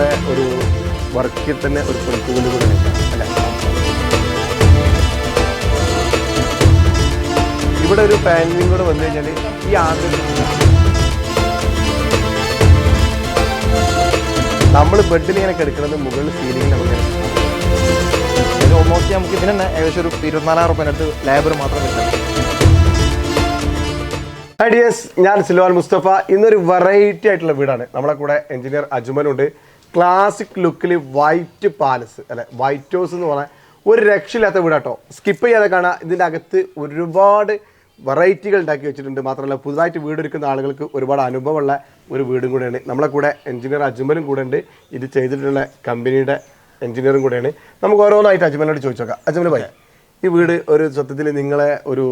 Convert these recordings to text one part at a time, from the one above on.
നിങ്ങളെ ഒരു വർക്കിൽ തന്നെ ഒരു കൂടെ നിൽക്കാം ഇവിടെ ഒരു പാനലിംഗ് കൂടെ വന്നു കഴിഞ്ഞാൽ ഈ ആദ്യം നമ്മൾ ബെഡിൽ ഇങ്ങനെ കിടക്കുന്നത് മുകളിൽ സീലിംഗ് നമുക്ക് ഓൾമോസ്റ്റ് നമുക്ക് ഇതിന് തന്നെ ഏകദേശം ഒരു ഇരുപത്തിനാലായിരം റുപ്യ അടുത്ത് ലേബർ മാത്രം കിട്ടും. ഐഡിയസ് ഞാൻ സിൽവാൻ മുസ്തഫ. ഇന്നൊരു വെറൈറ്റി ആയിട്ടുള്ള വീടാണ്. നമ്മളെ കൂടെ എഞ്ചിനീയർ അജ്മലുണ്ട്. ക്ലാസിക് ലുക്കിൽ വൈറ്റ് പാലസ് അല്ലെ? വൈറ്റ് ഹൗസ് എന്ന് പറഞ്ഞാൽ ഒരു രക്ഷയില്ലാത്ത വീടാട്ടോ. സ്കിപ്പ് ചെയ്യാതെ കാണാം. ഇതിന്റെ അകത്ത് ഒരുപാട് വെറൈറ്റികൾ ഉണ്ടാക്കി വെച്ചിട്ടുണ്ട്. മാത്രമല്ല പുതുതായിട്ട് വീടൊരുക്കുന്ന ആളുകൾക്ക് ഒരുപാട് അനുഭവമുള്ള ഒരു വീടും കൂടെയാണ്. നമ്മളെ കൂടെ എഞ്ചിനീയർ അജ്മലും കൂടെ ഉണ്ട്. ഇത് ചെയ്തിട്ടുള്ള കമ്പനിയുടെ എഞ്ചിനീയറും കൂടെയാണ്. നമുക്ക് ഓരോന്നായിട്ട് അജ്മലിനോട് ചോദിച്ചു നോക്കാം അജ്മൽ ഭായി ഈ വീട് ഒരു സത്യത്തിൽ നിങ്ങളെ ഒരു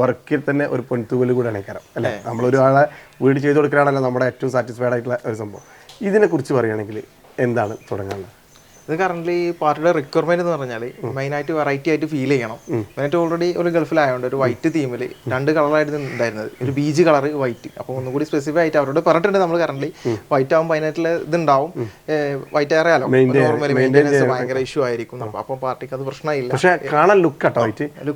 വർക്കിൽ തന്നെ ഒരു പൊൻതൂവൽ കൂടെ അണയിക്കാരം അല്ലേ? നമ്മളൊരാളെ വീട് ചെയ്ത് കൊടുക്കലാണല്ലോ നമ്മുടെ ഏറ്റവും സാറ്റിസ്ഫൈഡ് ആയിട്ടുള്ള ഒരു സംഭവം. ഇതിനെ കുറിച്ച് പറയുകയാണെങ്കിൽ എന്താണ് തുടങ്ങാനുള്ളത്? ഇത് കറന്റ് പാർട്ടിയുടെ റിക്വയർമെന്റ് എന്ന് പറഞ്ഞാൽ മെയിനായിട്ട് വെറൈറ്റി ആയിട്ട് ഫീൽ ചെയ്യണം. മെയിനായിട്ട് ഓൾറെഡി ഒരു ഗൾഫിലായതുകൊണ്ട് ഒരു വൈറ്റ് തീമിൽ രണ്ട് കളറായിരുന്നു ഉണ്ടായിരുന്നത്. ഒരു ബീജ് കളർ വൈറ്റ് അപ്പോൾ ഒന്നുകൂടി സ്പെസിഫൈ ആയിട്ട് അവരോട് പറഞ്ഞിട്ടുണ്ട് നമ്മൾ കറന്റ് വൈറ്റ് ആകുമ്പോൾ ഇത് ഉണ്ടാവും. വൈറ്റ് അറിയാലോ നോർമലി മെയിന്റെനൻസ് ഭയങ്കര ഇഷ്യൂ ആയിരിക്കും. അപ്പോൾ പാർട്ടിക്ക് അത് പ്രശ്നമില്ല പക്ഷേ കാണാൻ ലുക്ക്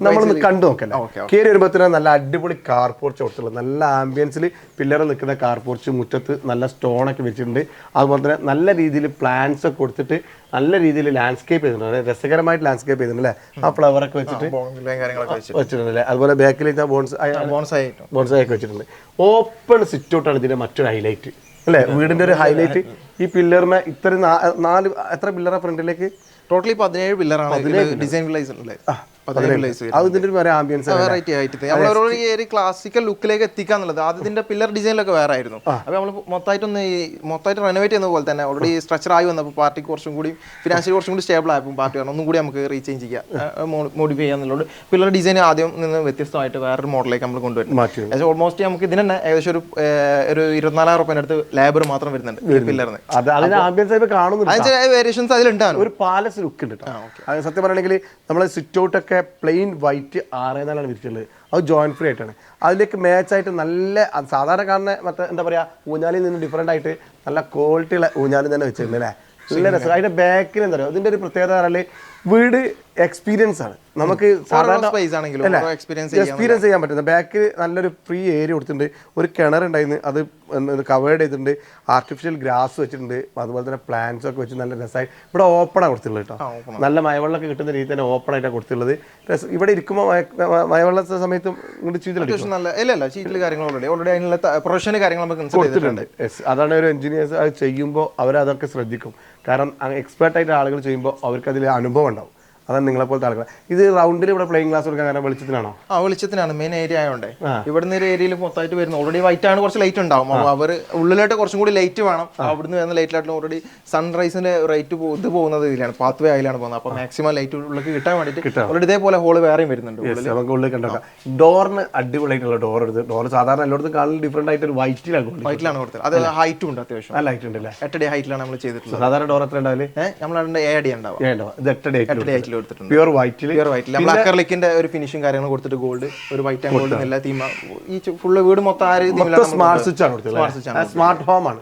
നമ്മളൊന്ന് കണ്ടു നോക്കല്ലേ? നല്ല അടിപൊളി കാർ പോർച്ച് കൊടുത്തുള്ളത് നല്ല ആംബിയൻസിൽ പില്ലർ നിൽക്കുന്ന കാർ പോർച്ച് മുറ്റത്ത് നല്ല സ്റ്റോൺ ഒക്കെ വെച്ചിട്ടുണ്ട്. അതുപോലെ തന്നെ നല്ല രീതിയിൽ പ്ലാന്റ്സ് ഒക്കെ കൊടുത്തിട്ട് നല്ല രീതിയിൽ ലാൻഡ്സ്കേപ്പ് ചെയ്തിട്ടുണ്ട്. രസകരമായിട്ട് ലാൻഡ്സ്കേപ്പ് ചെയ്തിട്ടുണ്ട് അല്ലേ ആ ഫ്ലവർ ഒക്കെ വെച്ചിട്ട് വെച്ചിട്ടുണ്ട് അല്ലേ അതുപോലെ ബാക്കിൽ ബോൺസ് ബോൺസ് ബോൺസായി ഒക്കെ വെച്ചിട്ടുണ്ട്. ഓപ്പൺ സിറ്റ് ഔട്ടാണ് ഇതിന്റെ മറ്റൊരു ഹൈലൈറ്റ് അല്ലേ? വീടിന്റെ ഒരു ഹൈലൈറ്റ് ഈ പില്ലറിന് ഇത്ര നാല് എത്ര പില്ലറാ ഫ്രണ്ടിലേക്ക് ടോട്ടലി പതിനേഴ് പില്ലറാണ് ഡിസൈൻ പതിനേഴ് വില്ലേജ് അത് ഇതിന്റെ ഒരു വേറെ ആംബിയൻസ് വെറൈറ്റി ആയിട്ട് ഒരു ക്ലാസിക്കൽ ലുക്കിലേക്ക് എത്തിക്കാന്നുള്ളത് ആദ്യം ഇതിന്റെ പില്ലർ ഡിസൈനിലൊക്കെ വേറെ ആയിരുന്നു. അപ്പൊ നമ്മൾ മൊത്തമായിട്ടൊന്ന് ഈ മൊത്തമായിട്ട് റെനോവേറ്റ് ചെയ്യുന്ന പോലെ തന്നെ ഓൾറെഡി സ്ട്രക്ചർ ആയി വന്നപ്പോൾ പാർട്ടിക്ക് കുറച്ചും കൂടി ഫിനാൻഷ്യലി കുറച്ചും കൂടി സ്റ്റേബിൾ ആയപ്പോൾ പാർട്ടി പറഞ്ഞു ഒന്നും കൂടി നമുക്ക് റീചേഞ്ച് ചെയ്യാം. മോഡിഫൈ ചെയ്യാന്നുള്ളത് പില്ലർ ഡിസൈൻ ആദ്യം നിന്ന് വ്യത്യസ്തമായിട്ട് വേറൊരു മോഡലിലേക്ക് നമ്മൾ കൊണ്ടുവരും ഓൾമോസ്റ്റ് നമുക്ക് ഇതിന് തന്നെ ഏകദേശം ഒരു ഒരു ഇരുപത്തിനാലായിരം റുപ്യ അടുത്ത് ലേബർ മാത്രം വരുന്നുണ്ട് ഈ പില്ലറിന് അതിന്റെ വേരിയേഷൻസ് അതിലുണ്ടാവും ഒരു പാലസ് ലുക്ക് ഉണ്ട് സത്യം പറയുകയാണെങ്കിൽ നമ്മൾ സിറ്റ് ഔട്ട് ഒക്കെ പ്ലെയിൻ വൈറ്റ് ആറേന്നാലാണ് വിരിച്ചിട്ടുള്ളത്. അത് ജോയിൻ ഫ്രീ ആയിട്ടാണ്. അതിലേക്ക് മാച്ച് ആയിട്ട് നല്ല സാധാരണ കാണുന്ന മറ്റേ എന്താ പറയുക ഊഞ്ഞാലിൽ നിന്ന് ഡിഫറെന്റ് ആയിട്ട് നല്ല ക്വാളിറ്റി ഊഞ്ഞാലും തന്നെ വെച്ചിട്ടുണ്ട് അല്ലേ? നല്ല രസം. അതിന്റെ ബാക്കിൽ എന്താ പറയുക അതിന്റെ ഒരു പ്രത്യേകത പറഞ്ഞാൽ വീട് എക്സ്പീരിയൻസ് ആണ്. നമുക്ക് എക്സ്പീരിയൻസ് ചെയ്യാൻ പറ്റുന്ന ബാക്ക് നല്ലൊരു ഫ്രീ ഏരിയ കൊടുത്തിട്ടുണ്ട്. ഒരു കിണറുണ്ടായിരുന്നു അത് കവേർഡ് ചെയ്തിട്ടുണ്ട്. ആർട്ടിഫിഷ്യൽ ഗ്രാസ് വെച്ചിട്ടുണ്ട്. അതുപോലെ തന്നെ പ്ലാന്റ്സ് ഒക്കെ വെച്ച് നല്ല രസമായി ഇവിടെ ഓപ്പണാണ് കൊടുത്തിട്ടുള്ളത് കേട്ടോ നല്ല മഴവെള്ളമൊക്കെ കിട്ടുന്ന രീതി തന്നെ ഓപ്പൺ ആയിട്ടാണ് കൊടുത്തിട്ടുള്ളത്. രസം ഇവിടെ ഇരിക്കുമ്പോൾ മഴവെള്ള സമയത്തും ഇങ്ങോട്ട് ചെയ്തിട്ടുണ്ട്. അതാണ് ഒരു എഞ്ചിനീയേഴ്സ് അത് ചെയ്യുമ്പോൾ അവരതൊക്കെ ശ്രദ്ധിക്കും. കാരണം എക്സ്പേർട്ടായിട്ട് ആളുകൾ ചെയ്യുമ്പോൾ അവർക്കതിൽ അനുഭവം ഉണ്ടാവും. അതാണ് നിങ്ങളെ പോലത്തെ ആളുകൾ. ഇത് റൗണ്ടിൽ ഇവിടെ പ്ലേയിങ് ക്ലാസ് കൊടുക്കാൻ കാരണം വെളിച്ചത്തിനാണോ ആ വെളിച്ചത്തിനാണ് മെയിൻ ഏരിയ ആയതുകൊണ്ട് ഇവിടുന്ന് ഒരു ഏരിയയിൽ മൊത്തമായിട്ട് വരുന്നത് ഓൾറെഡി വൈറ്റ് ആണ് കുറച്ച് ലൈറ്റ് ഉണ്ടാവും. അപ്പോൾ അവർ ഉള്ളിലോട്ട് കുറച്ചും കൂടി ലൈറ്റ് വേണം. അവിടുന്ന് വരുന്ന ലൈറ്റിലായിട്ടും ഓൾറെഡി സൺറൈസിന്റെ റേറ്റ് ഇത് പോകുന്നത് ഇതിലാണ്. പാത്ത് വേ ആയിലാണ് പോകുന്നത്. അപ്പോൾ മാക്സിമം ലൈറ്റ് ഉള്ളിലേക്ക് കിട്ടാൻ വേണ്ടിയിട്ട് ഓൾറെഡി ഇതേപോലെ ഹോൾ വേറെയും വരുന്നുണ്ട് നമുക്ക് ഉള്ളിൽ കണ്ടോക്കാം. ഡോറിന് അടിപൊളിയായിട്ടുള്ള ഡോർ എടുത്ത് ഡോർ സാധാരണ എല്ലായിടത്തും കാണുന്ന ഡിഫറെന്റ് ആയിട്ട് ഒരു വൈറ്റിലാണ് വൈറ്റിലാണ് കൊടുത്തത്. അത് ഹൈറ്റും ഉണ്ട് അത്യാവശ്യം. ലൈറ്റ് ഉണ്ട് അല്ലേ എട്ടടി ഹൈറ്റിലാണ് നമ്മൾ ചെയ്തിട്ടുള്ളത്. സാധാരണ ഡോർ എത്ര ഉണ്ടാവില്ലേ നമ്മൾ അടി ഉണ്ടാവും ഇത് എട്ടടി എട്ടടി ഹൈറ്റിൽ കൊടുത്തിട്ടുണ്ട്. പ്യുവർ വൈറ്റിൽ പ്യുവർ വൈറ്റിൽ നമ്മൾ അക്കർലിക്കിന്റെ ഒരു ഫിനിഷും കാര്യങ്ങളും കൊടുത്തിട്ട് ഗോൾഡ് ഒരു വൈറ്റ് ആൻഡ് ഗോൾഡ് എല്ലാ തീമ ഈ ഫുള്ള് വീട് മൊത്തം ആര് സ്മാർട്ട് സ്വിച്ച് ആണ് സ്മാർട്ട് ഹോം ആണ്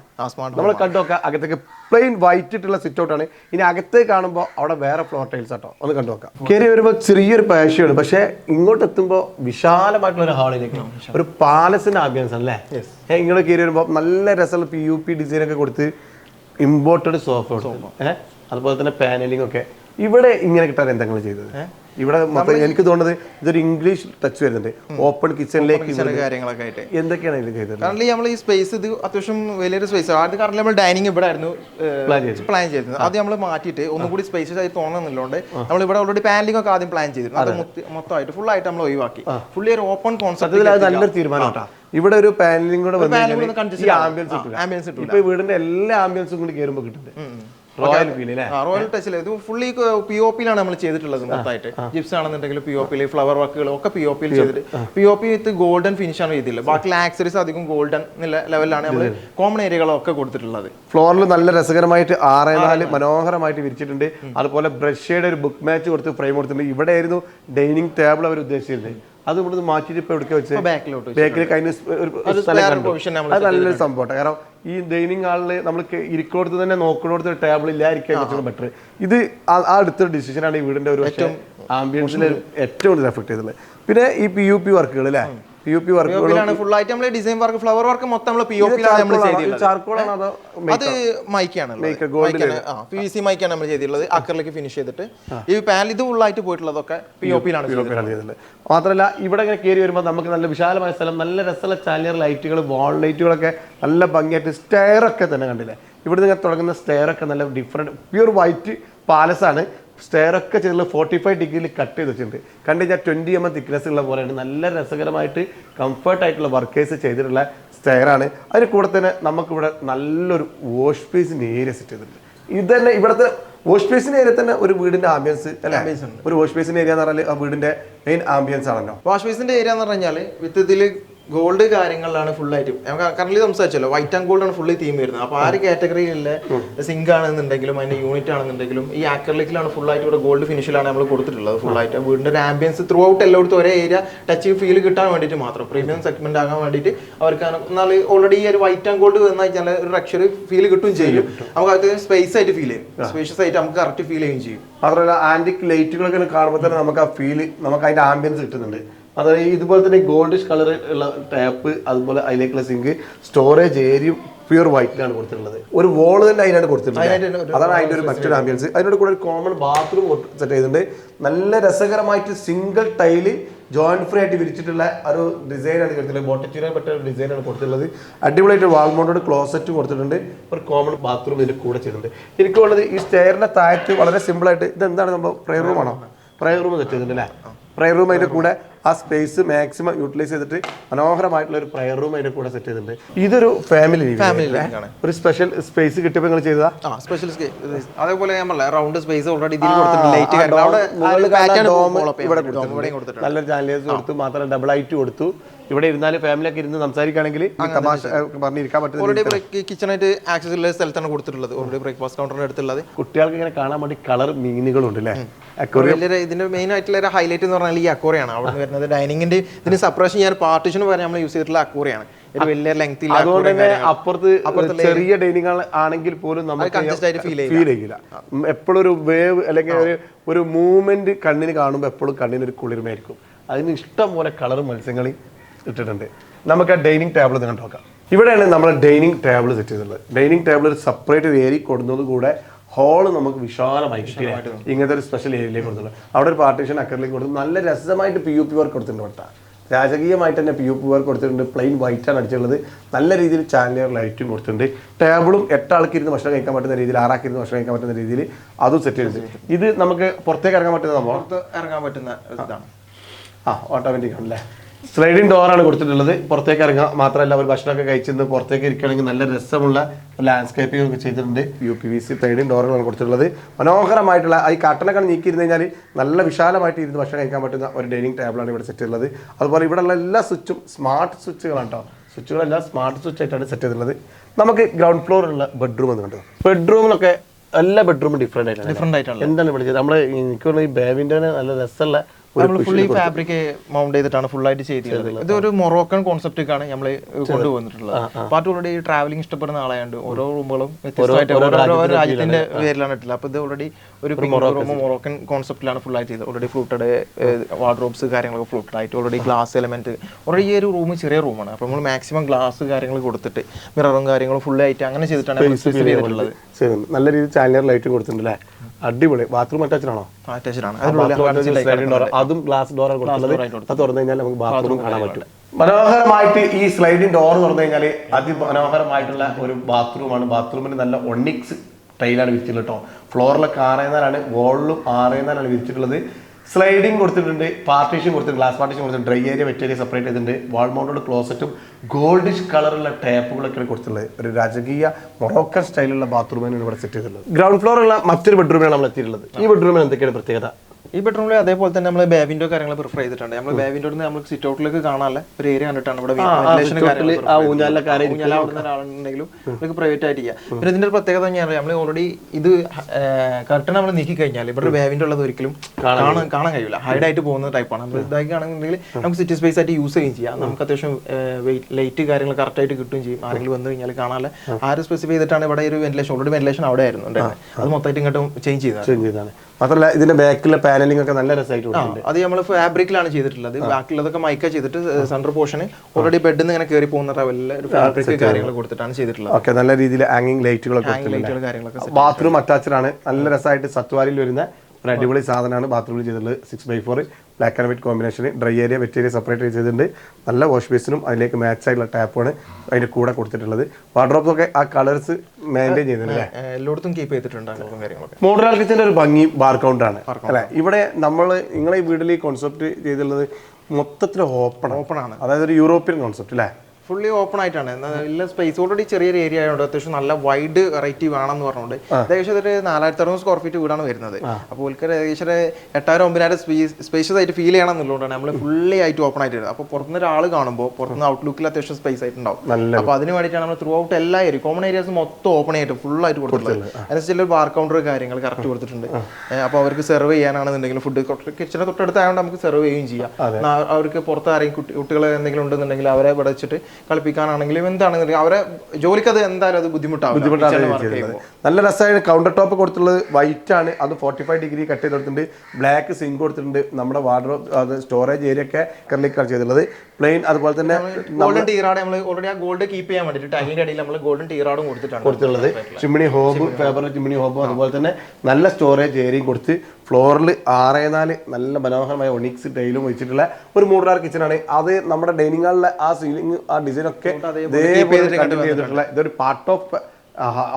നമ്മൾ കണ്ടുനോക്കാം അകത്തേക്ക് പ്ലെയിൻ വൈറ്റ് ഇട്ടുള്ള സിറ്റ് ഔട്ട് ആണ് ഇനി അകത്തേക്ക് കാണുമ്പോൾ അവിടെ വേറെ ഫ്ലോർ ടൈൽസ് ആട്ടോ. ഒന്ന് കണ്ടുനോക്കാം. കയറി വരുമ്പോൾ ചെറിയൊരു പാഷ്യമാണ് പക്ഷേ ഇങ്ങോട്ട് എത്തുമ്പോൾ വിശാലമായിട്ടുള്ള ഒരു ഹാളിലേക്ക് ഒരു പാലസിന്റെ ആംബിയൻസ് അല്ലേ? ഏ, ഇങ്ങോട്ട് കയറി വരുമ്പോൾ നല്ല രസമുള്ള പി യു പി ഡിസൈൻ ഒക്കെ കൊടുത്ത് ഇമ്പോർട്ടഡ് സോഫ അതുപോലെ തന്നെ പാനലിംഗ് ഒക്കെ. ഇവിടെ ഇങ്ങനെ കിട്ടാൻ എന്തെങ്കിലും ചെയ്തത്? ഇവിടെ മൊത്തം എനിക്ക് തോന്നുന്നത് ഇതൊരു ഇംഗ്ലീഷ് ടച്ച് വരുന്നുണ്ട്. ഓപ്പൺ കിച്ചണിലേക്ക് കാര്യങ്ങളൊക്കെ ആയിട്ട്. എന്തൊക്കെയാണ് ഇത് ചെയ്തത്? കാരണം നമ്മൾ ഈ സ്പേസ് ഇത് അത്യാവശ്യം വലിയൊരു സ്പേസ് ആദ്യം കാരണം നമ്മൾ ഡൈനിങ് ഇവിടെ ആയിരുന്നു പ്ലാൻ ചെയ്തിരുന്നത്. ആദ്യം നമ്മൾ മാറ്റിയിട്ട് ഒന്നും കൂടി സ്പേസസ് ആയി തോന്നുന്നില്ലോണ്ട് നമ്മൾ ഇവിടെ ഓൾറെഡി പാനലിംഗ് ഒക്കെ ആദ്യം പ്ലാൻ ചെയ്തിരുന്നു. അത് മൊത്തമായിട്ട് ഫുൾ ആയിട്ട് നമ്മൾ ഒഴിവാക്കി. ഫുള്ളി ഒരു ഓപ്പൺ കോൺസെപ്റ്റ് നല്ലൊരു തീരുമാനം ഇവിടെ ഒരു പാനലിംഗ് കൂടെ. ആംബിയൻസ് ഇപ്പൊ വീടിന്റെ എല്ലാ ആംബിയൻസും കൂടി കയറുമ്പോൾ കിട്ടുന്നുണ്ട്. റോയൽ ഫീൽ റോയൽ ടച്ചിൽ ഇത് ഫുള്ളി പി ഒ പിയിലാണ് നമ്മൾ ചെയ്തിട്ടുള്ളത് മൊത്തമായിട്ട്. ജിപ്സ് ആണെന്നുണ്ടെങ്കിൽ പി ഒ പിയിൽ ഫ്ലവർ വർക്കുകൾ ഒക്കെ പി ഒ പിയിൽ ചെയ്തിട്ട്. P O P with golden finish ആണ് ചെയ്തിട്ടുള്ളത്. ബാക്കിയുള്ള ആക്സറീസ് അധികം ഗോൾഡൻ ലെവലിലാണ് നമ്മൾ കോമൺ ഏരിയകളൊക്കെ കൊടുത്തിട്ടുള്ളത്. ഫ്ലോറിൽ നല്ല രസകരമായിട്ട് ആറേ നാല് മനോഹരമായിട്ട് വിരിച്ചിട്ടുണ്ട്. അതുപോലെ ബ്രഷയുടെ ഒരു ബുക്ക് മാച്ച് കൊടുത്ത് ഫ്രെയിം കൊടുത്തിട്ടുണ്ട്. ഇവിടെ ആയിരുന്നു ഡൈനിങ് ടേബിൾ അവർ ഉദ്ദേശിച്ചിരുന്നത്. അത് ഇവിടുന്ന് മാറ്റിയിട്ട് ഇപ്പൊ എടുക്കുക വെച്ച് ബാക്കിലോട്ട് ബാക്കിൽ കഴിഞ്ഞ ഒരു നല്ലൊരു സംഭവം കാരണം ഈ ഡൈനിങ് ഹാളിൽ നമ്മൾ ഇരിക്കോടത്ത് തന്നെ നോക്കണോടത്ത് ടേബിൾ ഇല്ലായിരിക്കാൻ കുറച്ചുകൂടെ ബെറ്റർ ഇത് ആ അടുത്ത അടുത്തൊരു ഡിസിഷനാണ് ഈ വീടിന്റെ ഒരു ആംബിയൻസിൽ ഏറ്റവും കൂടുതൽ എഫക്ട് ചെയ്തിട്ടുള്ളത് പിന്നെ ഈ പി യു പി വർക്കുകൾ അല്ലേ പി ഫുൾ ആയിട്ട് നമ്മൾ ഡിസൈൻ വർക്ക് ഫ്ലവർ വർക്ക് മൊത്തം നമ്മൾ പി ഒ പിയിലാണ് നമ്മൾ ചെയ്തിട്ടുള്ളത്. ചാർക്കോളാണ് അതോ അത് മൈക്കാണ് Mica, gold P V C മൈക്കാണ് നമ്മൾ ചെയ്തിട്ടുള്ളത്. അക്കറിലേക്ക് ഫിനിഷ് ചെയ്തിട്ട്. ഈ പാനൽ ഇത് ഫുള്ളായിട്ട് പോയിട്ടുള്ളതൊക്കെ പി ഒ പിയിലാണ് ചെയ്തിട്ടുള്ളത്. മാത്രമല്ല ഇവിടെ ഇങ്ങനെ കയറി വരുമ്പോൾ നമുക്ക് നല്ല വിശാലമായ സ്ഥലം നല്ല രസമുള്ള ചാലിയർ ലൈറ്റുകൾ വാൾ ലൈറ്റുകളൊക്കെ നല്ല ഭംഗിയായിട്ട് സ്റ്റെയർ ഒക്കെ തന്നെ കണ്ടില്ലേ? ഇവിടെ നിങ്ങൾ തുടങ്ങുന്ന സ്റ്റെയർ ഒക്കെ നല്ല ഡിഫറെന്റ് പ്യൂർ വൈറ്റ് പാലസ് ഒക്കെ ചെയ്തിട്ടുള്ള ഫോർട്ടി ഫൈവ് ഡിഗ്രിയിൽ കട്ട് ചെയ്ത് വെച്ചിട്ടുണ്ട്. കണ്ടു കഴിഞ്ഞാൽ ട്വന്റി എം എം തിക്നെസ് ഉള്ള പോലെയാണ്. നല്ല രസകരമായിട്ട് കംഫർട്ടായിട്ടുള്ള വർക്കേഴ്സ് ചെയ്തിട്ടുള്ള സ്റ്റെയറാണ് അതിന് കൂടെ തന്നെ നമുക്കിവിടെ നല്ലൊരു വാഷ് പീസിന് ഏരിയ സെറ്റ് ചെയ്തിട്ടുണ്ട്. ഇത് തന്നെ ഇവിടുത്തെ വാഷ് ബേസിന്റെ ഏരിയ തന്നെ ഒരു വീടിന്റെ ആംബിയൻസ് അല്ലേ? ഒരു വാഷ് ബേസിന്റെ ഏരിയ എന്ന് പറഞ്ഞാൽ ആ വീടിന്റെ മെയിൻ ആംബിയൻസ് ആണല്ലോ. വാഷ് ബേസിന്റെ ഏരിയ എന്ന് പറഞ്ഞാൽ വിത്ത് ഇതിൽ ഗോൾഡ് കാര്യങ്ങളിലാണ് ഫുൾ ആയിട്ട് കറന്റ് സംസാരിച്ചല്ലോ വൈറ്റ് ആൻഡ് ഗോൾഡ് ആണ് ഫുള്ളി തീം വരുന്നത്. അപ്പോൾ ആ ഒരു കാറ്റഗറിയിലെ സിങ്ക് ആണെന്നുണ്ടെങ്കിലും അതിന്റെ യൂണിറ്റ് ആണെന്നുണ്ടെങ്കിലും ഈ ആക്രലിക്കിലാണ് ഫുൾ ആയിട്ട് ഇവിടെ ഗോൾഡ് ഫിനിഷിലാണ് നമ്മൾ കൊടുത്തിട്ടുള്ളത് ഫുൾ ആയിട്ട് വീടിന്റെ ഒരു ആംബിയൻസ് ത്രൂ ഔട്ട് എല്ലായിടത്തും ഒരേ ഏരിയ ടച്ച് ഫീൽ കിട്ടാൻ വേണ്ടിയിട്ട് മാത്രം. പ്രീമിയം സെഗ്മെന്റ് ആകാൻ വേണ്ടിയിട്ട് അവർക്ക് എന്നാൽ ഓൾറെഡി ഈ ഒരു വൈറ്റ് ആൻഡ് ഗോൾഡ് വന്നു കഴിഞ്ഞാൽ ഒരു ലക്ഷറി ഫീൽ കിട്ടുകയും ചെയ്യും. നമുക്ക് അത് സ്പേസ് ആയിട്ട് ഫീൽ ചെയ്യും. സ്പേഷ്യസ് ആയിട്ട് നമുക്ക് കറക്റ്റ് ഫീൽ ചെയ്യും ചെയ്യും. മാത്രമല്ല ആന്റിക് ലൈറ്റുകളൊക്കെ കാണുമ്പോൾ തന്നെ നമുക്ക് ആ ഫീൽ നമുക്ക് അതിന്റെ ആംബിയൻസ് കിട്ടുന്നുണ്ട്. അതായത് ഇതുപോലെ തന്നെ ഗോൾഡിഷ് കളർ ഉള്ള ടാപ്പ് അതുപോലെ അതിലേക്കുള്ള സിങ്ക് സ്റ്റോറേജ് ഏരിയയും പ്യൂർ വൈറ്റിലാണ് കൊടുത്തിട്ടുള്ളത്. ഒരു വോൾ തന്നെ അതിനാണ് കൊടുത്തിട്ടുള്ളത്. അതാണ് അതിന്റെ ഒരു മറ്റൊരു ആംബിയൻസ് അതിനോട് കൂടെ ഒരു കോമൺ ബാത്റൂം സെറ്റ് ചെയ്തിട്ടുണ്ട്. നല്ല രസകരമായിട്ട് സിംഗിൾ ടൈൽ ജോയിന്റ് ഫ്രീ ആയിട്ട് വിരിച്ചിട്ടുള്ള ഒരു ഡിസൈനാണ് കൊടുത്തിട്ടുള്ളത്. ബോട്ടച്ചീരാൻ പറ്റുന്ന ഒരു ഡിസൈനാണ് കൊടുത്തിട്ടുള്ളത്. അടിപൊളിയായിട്ട് വാൾമോണ്ടോട് ക്ലോസറ്റ് കൊടുത്തിട്ടുണ്ട്. ഒരു കോമൺ ബാത്റൂം ഇതിൽ കൂടെ ചെയ്തിട്ടുണ്ട് എനിക്ക് ഉള്ളത് ഈ സ്റ്റെയറിന്റെ താഴത്ത് വളരെ സിമ്പിളായിട്ട് ഇത് എന്താണ് സംഭവം? പ്രയർ റൂമാണോ പ്രയർ റൂം സെറ്റ് ചെയ്തിട്ടുണ്ട് അല്ലേ? പ്രയർ റൂം അതിന്റെ കൂടെ ആ സ്പേസ് മാക്സിമം യൂട്ടിലൈസ് ചെയ്തിട്ട് മനോഹരമായിട്ടുള്ള ഒരു പ്രയർ റൂം അതിന്റെ കൂടെ സെറ്റ് ചെയ്തിട്ടുണ്ട്. ഇതൊരു ഫാമിലി. ഒരു സ്പെഷ്യൽ സ്പേസ് കിട്ടിയപ്പോൾ നിങ്ങൾ ചെയ്തതാ? സ്പെഷ്യൽ അതേപോലെ റൗണ്ട് സ്പേസ് ഓൾറെഡി നല്ലൊരു ചാനലേഴ്സ് കൊടുത്തു. മാത്രമല്ല ഡബിൾ ഐറ്റ് കൊടുത്തു. ഇവിടെ ഇരുന്നാലും ഫാമിലി ഒക്കെ ഇരുന്ന് സംസാരിക്കുകയാണെങ്കിൽ തമാശ പറഞ്ഞിരിക്കാൻ പറ്റുന്ന ഓൾറെഡി കിച്ചണായിട്ട് ആക്സസ് ഉള്ള സ്ഥലത്താണ് കൊടുത്തിട്ടുള്ളത്. ഓൾറെഡി ബ്രേക്ക്ഫാസ്റ്റ് കൗണ്ടറിന്റെ അടുത്തുള്ളത്. കുട്ടികൾക്ക് ഇങ്ങനെ കാണാൻ വേണ്ടി കളർ മീനുകളുണ്ട് അല്ലേ? ഇതിന്റെ മെയിൻ ആയിട്ടുള്ള ഹൈലൈറ്റ് എന്ന് പറഞ്ഞാൽ ഈ അക്കോറിയാണ് അവിടെ നിന്ന് വരുന്നത് ഡൈനിങ്ങിന്റെ ഇതിന് സെപ്പറേഷൻ ഞാൻ പാർട്ടിഷന് പകരം നമ്മൾ യൂസ് ചെയ്തിട്ടുള്ള അക്കൂറിയാണ് ഒരു വലിയ ലെങ്ത് അതുകൊണ്ട് തന്നെ അപ്പുറത്ത് ചെറിയ ഡൈനിങ് ആണെങ്കിൽ പോലും നമുക്ക് ഫീൽ ചെയ്യില്ല. എപ്പോഴും ഒരു വേവ് അല്ലെങ്കിൽ ഒരു ഒരു മൂവ്മെന്റ് കണ്ണിന് കാണുമ്പോൾ എപ്പോഴും കണ്ണിന് ഒരു കുളിർമയായിരിക്കും. അതിന് ഇഷ്ടം പോലെ കളർ മത്സ്യങ്ങൾ ഇട്ടിട്ടുണ്ട്. നമുക്ക് ആ ഡൈനിങ് ടേബിൾ കണ്ടു നോക്കാം. ഇവിടെയാണ് നമ്മൾ ഡൈനിങ് ടേബിൾ സെറ്റ് ചെയ്തിട്ടുള്ളത്. ഡൈനിങ് ടേബിൾ ഒരു സെപ്പറേറ്റ് ഒരു ഏരിയ കൊടുക്കുന്നത് കൂടെ ഹാൾ നമുക്ക് വിശാലമായി കിട്ടിയ ഇങ്ങനത്തെ ഒരു സ്പെഷ്യൽ ഏരിയയിലേക്ക് കൊടുത്തിട്ടുണ്ട്. അവിടെ ഒരു പാർട്ടീഷൻ അക്കറിലേക്ക് കൊടുത്തു നല്ല രസമായിട്ട് പി യു പി വർക്ക് കൊടുത്തിട്ടുണ്ട് കേട്ടോ. രാജകീയമായിട്ട് തന്നെ പി യു പി വർക്ക് കൊടുത്തിട്ടുണ്ട്. പ്ലെയിൻ വൈറ്റാണ് ആണ് അടിച്ചിട്ടുള്ളത്. നല്ല രീതിയിൽ ചാനലിയർ ലൈറ്റും കൊടുത്തിട്ടുണ്ട്. ടേബിളും എട്ടാൾക്ക് ഇരുന്ന് ഭക്ഷണം കഴിക്കാൻ പറ്റുന്ന രീതിയിൽ ആറാൾക്ക് ഇരുന്ന് ഭക്ഷണം കഴിക്കാൻ പറ്റുന്ന രീതിയിൽ അതും സെറ്റ് ചെയ്തിട്ടുണ്ട്. ഇത് നമുക്ക് പുറത്തേക്ക് ഇറങ്ങാൻ പറ്റുന്ന സംഭവം? ഇറങ്ങാൻ പറ്റുന്ന ആ. ഓട്ടോമാറ്റിക് ആണല്ലേ സ്ലൈഡിംഗ് ഡോറാണ് കൊടുത്തിട്ടുള്ളത്. പുറത്തേക്ക് ഇറങ്ങാം. മാത്രമല്ല അവർ ഭക്ഷണമൊക്കെ കഴിച്ചിരുന്ന് പുറത്തേക്ക് ഇരിക്കുകയാണെങ്കിൽ നല്ല രസമുള്ള ലാൻഡ്സ്കേപ്പിംഗ് ഒക്കെ ചെയ്തിട്ടുണ്ട്. U P V C sliding ഡോറുകളാണ് കൊടുത്തിട്ടുള്ളത്. മനോഹരമായിട്ടുള്ള ഈ കട്ടനൊക്കെ നീക്കിയിരുന്നു കഴിഞ്ഞാൽ നല്ല വിശാലമായിട്ട് ഇരുന്ന് ഭക്ഷണം കഴിക്കാൻ പറ്റുന്ന ഒരു ഡൈനിങ് ടേബിളാണ് ഇവിടെ സെറ്റ് ചെയ്തിട്ടുള്ളത്. അതുപോലെ ഇവിടെയുള്ള എല്ലാ സ്വിച്ചും സ്മാർട്ട് സ്വിച്ചുകളാണ് കേട്ടോ സ്വിച്ചുകളെല്ലാം സ്മാർട്ട് സ്വിച്ച് ആയിട്ടാണ് സെറ്റ് ചെയ്തിട്ടുള്ളത്. നമുക്ക് ഗ്രൗണ്ട് ഫ്ലോറിലുള്ള ബെഡ്റൂം എന്ന് കണ്ടു? ബെഡ്റൂമിലൊക്കെ എല്ലാ ബെഡ്റൂമും ഡിഫറെന്റ് ആയിട്ടാണ്. ഡിഫറെന്റ് ആയിട്ടാണ് എന്താണ് വിളിച്ചത് നമ്മൾ എനിക്ക് ഈ ബേബിന്റെ നല്ല രസമുള്ള നമ്മൾ ഫുള്ളി ഫാബ്രിക് മൗണ്ട് ചെയ്തിട്ടാണ് ഫുൾ ആയിട്ട് ചെയ്തിട്ടുള്ളത്. ഇത് ഒരു മൊറോക്കൻ കോൺസെപ്റ്റിക്കാണ് നമ്മൾ കൊണ്ടുവന്നിട്ടുള്ളത്. പാർട്ടി ഓൾറെഡി ട്രാവലിംഗ് ഇഷ്ടപ്പെടുന്ന ആളായതുകൊണ്ട് ഓരോ റൂമുകളും വ്യത്യസ്തമായിട്ട് ഓരോ രാജ്യത്തിന്റെ പേരിലാണ്. ഇട്ടില്ല അപ്പൊ ഇത് ഓൾറെഡി ഒരു റൂം മൊറോക്കൻ കോൺസെപ്റ്റിലാണ് ഫുൾ ആയിട്ട് ചെയ്തത്. ഓൾറെഡി ഫ്ലൂട്ടഡ് വാർഡ്രോബ്സ് കാര്യങ്ങളൊക്കെ ഫ്ലൂട്ടഡ് ആയിട്ട് ഓൾറെഡി ഗ്ലാസ് എലമെന്റ് ഓൾറെഡി ഈ ഒരു റൂം ചെറിയ റൂമാണ് അപ്പൊ നമ്മൾ മാക്സിമം ഗ്ലാസ് കാര്യങ്ങൾ കൊടുത്തിട്ട് മിററും കാര്യങ്ങളും ഫുൾ ആയിട്ട് അങ്ങനെ ചെയ്തിട്ടാണ് ചെയ്തിട്ടുള്ളത്. നല്ല രീതിയിൽ ചാനൽ ലൈറ്റും കൊടുത്തിട്ടുണ്ട് അല്ലേ അടിപൊളി. ബാത്റൂം അറ്റാച്ച്ഡ് ആണോ? അറ്റാച്ച്ഡ് ആണ്. Bathroom attached sliding door. അതും ഗ്ലാസ് ഡോറാണ് കൊടുക്കുന്നത്. അത് തുറന്നു കഴിഞ്ഞാൽ നമുക്ക് ബാത്റൂം കാണാൻ പറ്റും. മനോഹരമായിട്ട് ഈ സ്ലൈഡിംഗ് ഡോർ തുറന്നു കഴിഞ്ഞാൽ അതിമനോഹരമായിട്ടുള്ള ഒരു ബാത്റൂമാണ് ബാത്റൂമിന് നല്ല ഒണിക്സ് ടൈലാണ് വിരിച്ചിട്ടുള്ളത് കേട്ടോ ഫ്ലോറിലൊക്കെ ആറേന്നാലാണ് വോളിലും ആറേന്നാലാണ് വിരിച്ചിട്ടുള്ളത്. സ്ലൈഡിങ് കൊടുത്തിട്ടുണ്ട് പാർട്ടീഷൻ കൊടുത്തിട്ടുണ്ട് ഗ്ലാസ് പാർട്ടീഷൻ കൊടുത്തിട്ടുണ്ട് dry area wet area separate ചെയ്തിട്ടുണ്ട് വാൾ മൗണ്ടഡ് ക്ലോസറ്റും ഗോൾഡിഷ് കളറുള്ള ടാപ്പുകളൊക്കെയാണ് കൊടുത്തിട്ടുള്ളത്. ഒരു രാജകീയ മൊറോക്കൻ സ്റ്റൈലുള്ള ബാത്റൂമിനാണ് ഇവിടെ സെറ്റ് ചെയ്തിട്ടുള്ളത്. ഗ്രൗണ്ട് ഫ്ലോറുള്ള മറ്റൊരു ബെഡ്റൂമിലാണ് നമ്മൾ എത്തിയിട്ടുള്ളത്. ഈ ബെഡ്റൂമിന് എന്തൊക്കെയാണ് പ്രത്യേകത? ഈ ബെഡ്റൂമിൽ അതേപോലെ തന്നെ നമ്മൾ ബേ വിൻഡോ കാര്യങ്ങൾ പ്രിഫർ ചെയ്തിട്ടുണ്ട്. നമ്മൾ ബേ വിൻഡോ നമ്മൾ സിറ്റ് ഔട്ടിലേക്ക് കാണാനുള്ള ഒരു ഏരിയ കണ്ടിട്ടാണ് ഇവിടെ ഊഞ്ഞാൽ അവിടുന്ന് ഒരാളുണ്ടെങ്കിലും നമുക്ക് പ്രൈവറ്റ് ആയിട്ട് ചെയ്യാം പിന്നെ ഇതിന്റെ പ്രത്യേകത ഞാൻ നമ്മൾ ഓൾറെഡി ഇത് കറക്റ്റ് നമ്മൾ നീക്കി കഴിഞ്ഞാൽ ഇവിടെ ബേവിൻഡോ ഉള്ളത് ഒരിക്കലും കാണാൻ കാണാൻ കഴിയില്ല. ഹൈഡ് ആയിട്ട് പോകുന്ന ടൈപ്പാണ് നമ്മൾ ഇതാക്കി ആണെന്നുണ്ടെങ്കിൽ നമുക്ക് സിറ്റി സ്പേസ് ആയിട്ട് യൂസ് ചെയ്യുകയും ചെയ്യാം. നമുക്ക് അത്യാവശ്യം ലൈറ്റ് കാര്യങ്ങൾ കറക്റ്റ് ആയിട്ട് കിട്ടുകയും ചെയ്യും. ആരെങ്കിലും വന്നു കഴിഞ്ഞാൽ കാണാതെ ആരും സ്പെസിഫൈ ചെയ്തിട്ടാണ് ഇവിടെ ഒരു വെന്റിലേഷൻ ഓൾറെഡി വെന്റിലേഷൻ അവിടെ ആയിരുന്നു. അത് മൊത്തമായിട്ട് ഇങ്ങോട്ട് ചേഞ്ച് ചെയ്തതാണ്. ചേഞ്ച് ചെയ്താണ് മാത്രമല്ല ഇതിന്റെ ബാക്കിലെ പാനലിംഗ് ഒക്കെ നല്ല രസമായിട്ട് അത് നമ്മൾ ഫാബ്രിക്കിലാണ് ചെയ്തിട്ടുള്ളത്. ബാക്കിയുള്ളതൊക്കെ മൈക്ക ചെയ്തിട്ട് സെൻട്രൽ പോർഷന് ഓൾറെഡി ബെഡിൽ നിന്ന് ഇങ്ങനെ കയറി പോകുന്ന ലെവലിൽ ഒരു ഫാബ്രിക് കാര്യങ്ങൾ കൊടുത്തിട്ടാണ് ചെയ്തിട്ടുള്ളത്. ഓക്കെ നല്ല രീതിയിൽ ഹാങ്ങിങ് ലൈറ്റുകളൊക്കെ ബാത്റൂം അറ്റാച്ച്ഡ് ആണ്. നല്ല രസമായിട്ട് സത്വാരിൽ വരുന്ന ഒരു അടിപൊളി സാധനമാണ് ബാത്റൂമിൽ ചെയ്തിട്ടുള്ളത് six by four black and white combination dry area wet area separate ചെയ്തിട്ടുണ്ട്. നല്ല വാഷ് ബേസിനും അതിലേക്ക് മാച്ച് ആയിട്ടുള്ള ടാപ്പാണ് അതിന്റെ കൂടെ കൊടുത്തിട്ടുള്ളത്. വാർഡ്രോപ്പ് ഒക്കെ ആ കളേഴ്സ് മെയിന്റെയിൻ ചെയ്തിട്ടുണ്ട് എല്ലായിടത്തും കീപ്പ് ചെയ്തിട്ടുണ്ട് അങ്ങനത്തെ കിച്ചന്റെ ഒരു ഭംഗി ബാർ കൗണ്ടാണ് അല്ലെ? ഇവിടെ നമ്മൾ നിങ്ങളെ ഈ വീട്ടിൽ ഈ കോൺസെപ്റ്റ് ചെയ്തിട്ടുള്ളത് മൊത്തത്തിൽ ഓപ്പൺ ഓപ്പൺ ആണ്. അതായത് ഒരു യൂറോപ്യൻ കോൺസെപ്റ്റ് അല്ലേ? ഫുള്ളി ഓപ്പൺ ആയിട്ടാണ്. നല്ല സ്പേസ് ഓൾറെഡി ചെറിയൊരു ഏരിയ ആയതുകൊണ്ട് അത്യാവശ്യം നല്ല വൈഡ് വെറൈറ്റി വേണമെന്ന് പറഞ്ഞുകൊണ്ട് ഏകദേശം ഒരു നാലായിരത്തി അറുന്നൂറ് സ്ക്വയർ ഫീറ്റ് വീടാണ് വരുന്നത്. അപ്പോൾ ഓൽക്കൊരു ഏകദേശം എട്ടായിരം ഒമ്പതിനായിരം സ്പേഷ്യസ് ആയിട്ട് ഫീൽ ചെയ്യണം എന്നുള്ളതുകൊണ്ടാണ് നമ്മൾ ഫുള്ളി ആയിട്ട് ഓപ്പൺ ആയിട്ട് വരുന്നത് അപ്പോൾ പുറത്തുനിന്ന് ഒരാൾ കാണുമ്പോൾ പുറത്തുനിന്ന് ഔട്ട്ലുക്കിൽ അത്യാവശ്യം സ്പേസ് ആയിട്ടുണ്ടാവും. അപ്പോൾ അതിന് വേണ്ടിയിട്ടാണ് നമ്മൾ ത്രൂ ഔട്ട് എല്ലാ ഏരിയ കോമൺ ഏരിയാസ് മൊത്തം ഓപ്പൺ ആയിട്ട് ഫുൾ ആയിട്ട് കൊടുത്തിട്ടുള്ളത്. അതിനനുസരിച്ച് ഒരു ബാർ കൗണ്ടർ കാര്യങ്ങൾ കറക്റ്റ് കൊടുത്തിട്ടുണ്ട്. അപ്പോൾ അവർക്ക് സെർവ് ചെയ്യാനാണെന്നുണ്ടെങ്കിൽ ഫുഡ് കിച്ചനെ തൊട്ടടുത്തായതുകൊണ്ട് നമുക്ക് സെർവ് ചെയ്യുകയും ചെയ്യാം. അവർക്ക് പുറത്ത് ആരെങ്കിലും കുട്ടികൾ എന്തെങ്കിലും ഉണ്ടെന്നുണ്ടെങ്കിൽ അവരെ ഇവിടെ വെച്ചിട്ട് കളിപ്പിക്കാനാണെങ്കിലും എന്താണെങ്കിലും അവരെ ജോലിക്ക് അത് എന്തായാലും അത് ബുദ്ധിമുട്ടാണ് ബുദ്ധിമുട്ടാണ്. നല്ല രസമായിട്ട് കൗണ്ടർ ടോപ്പ് കൊടുത്തുള്ളത് വൈറ്റ് ആണ്. അത് ഫോർട്ടി ഫൈവ് ഡിഗ്രി കട്ട് ചെയ്ത് കൊടുത്തിട്ടുണ്ട് ബ്ലാക്ക് സിങ്ക് കൊടുത്തിട്ടുണ്ട്. നമ്മുടെ വാർഡ്രോബ് അത് സ്റ്റോറേജ് ഏരിയ ഒക്കെ കറിലേക്കാണ് ചെയ്തിട്ടുള്ളത്. പ്ലെയിൻ അതുപോലെ തന്നെ ഗോൾഡൻ ടീറാഡ് നമ്മൾ ഓൾറെഡി ആ ഗോൾഡ് കീപ്പ് ചെയ്യാൻ വേണ്ടിയിട്ട് ടാങ്കിന്റെ അടിയിൽ നമ്മൾ ഗോൾഡൻ ടീറാഡും കൊടുത്തിട്ടാണ് കൊടുത്തിട്ടുള്ളത്. ചിമ്മിണി ഹോബ് ഫേബർ ചിമ്മിണി ഹോബും അതുപോലെ തന്നെ നല്ല സ്റ്റോറേജ് ഏരിയയും കൊടുത്ത് ഫ്ലോറിൽ ആറേ നാല് നല്ല മനോഹരമായ ഒണിക്സ് ടൈലും വെച്ചിട്ടുള്ള ഒരു മൂഡാർ കിച്ചണാണ് അത് നമ്മുടെ ഡൈനിങ് ഹാളിലെ ആ സീലിംഗ് ആ ഡിസൈൻ ഒക്കെ ചെയ്തിട്ടുള്ള ഇതൊരു പാർട്ട് ഓഫ്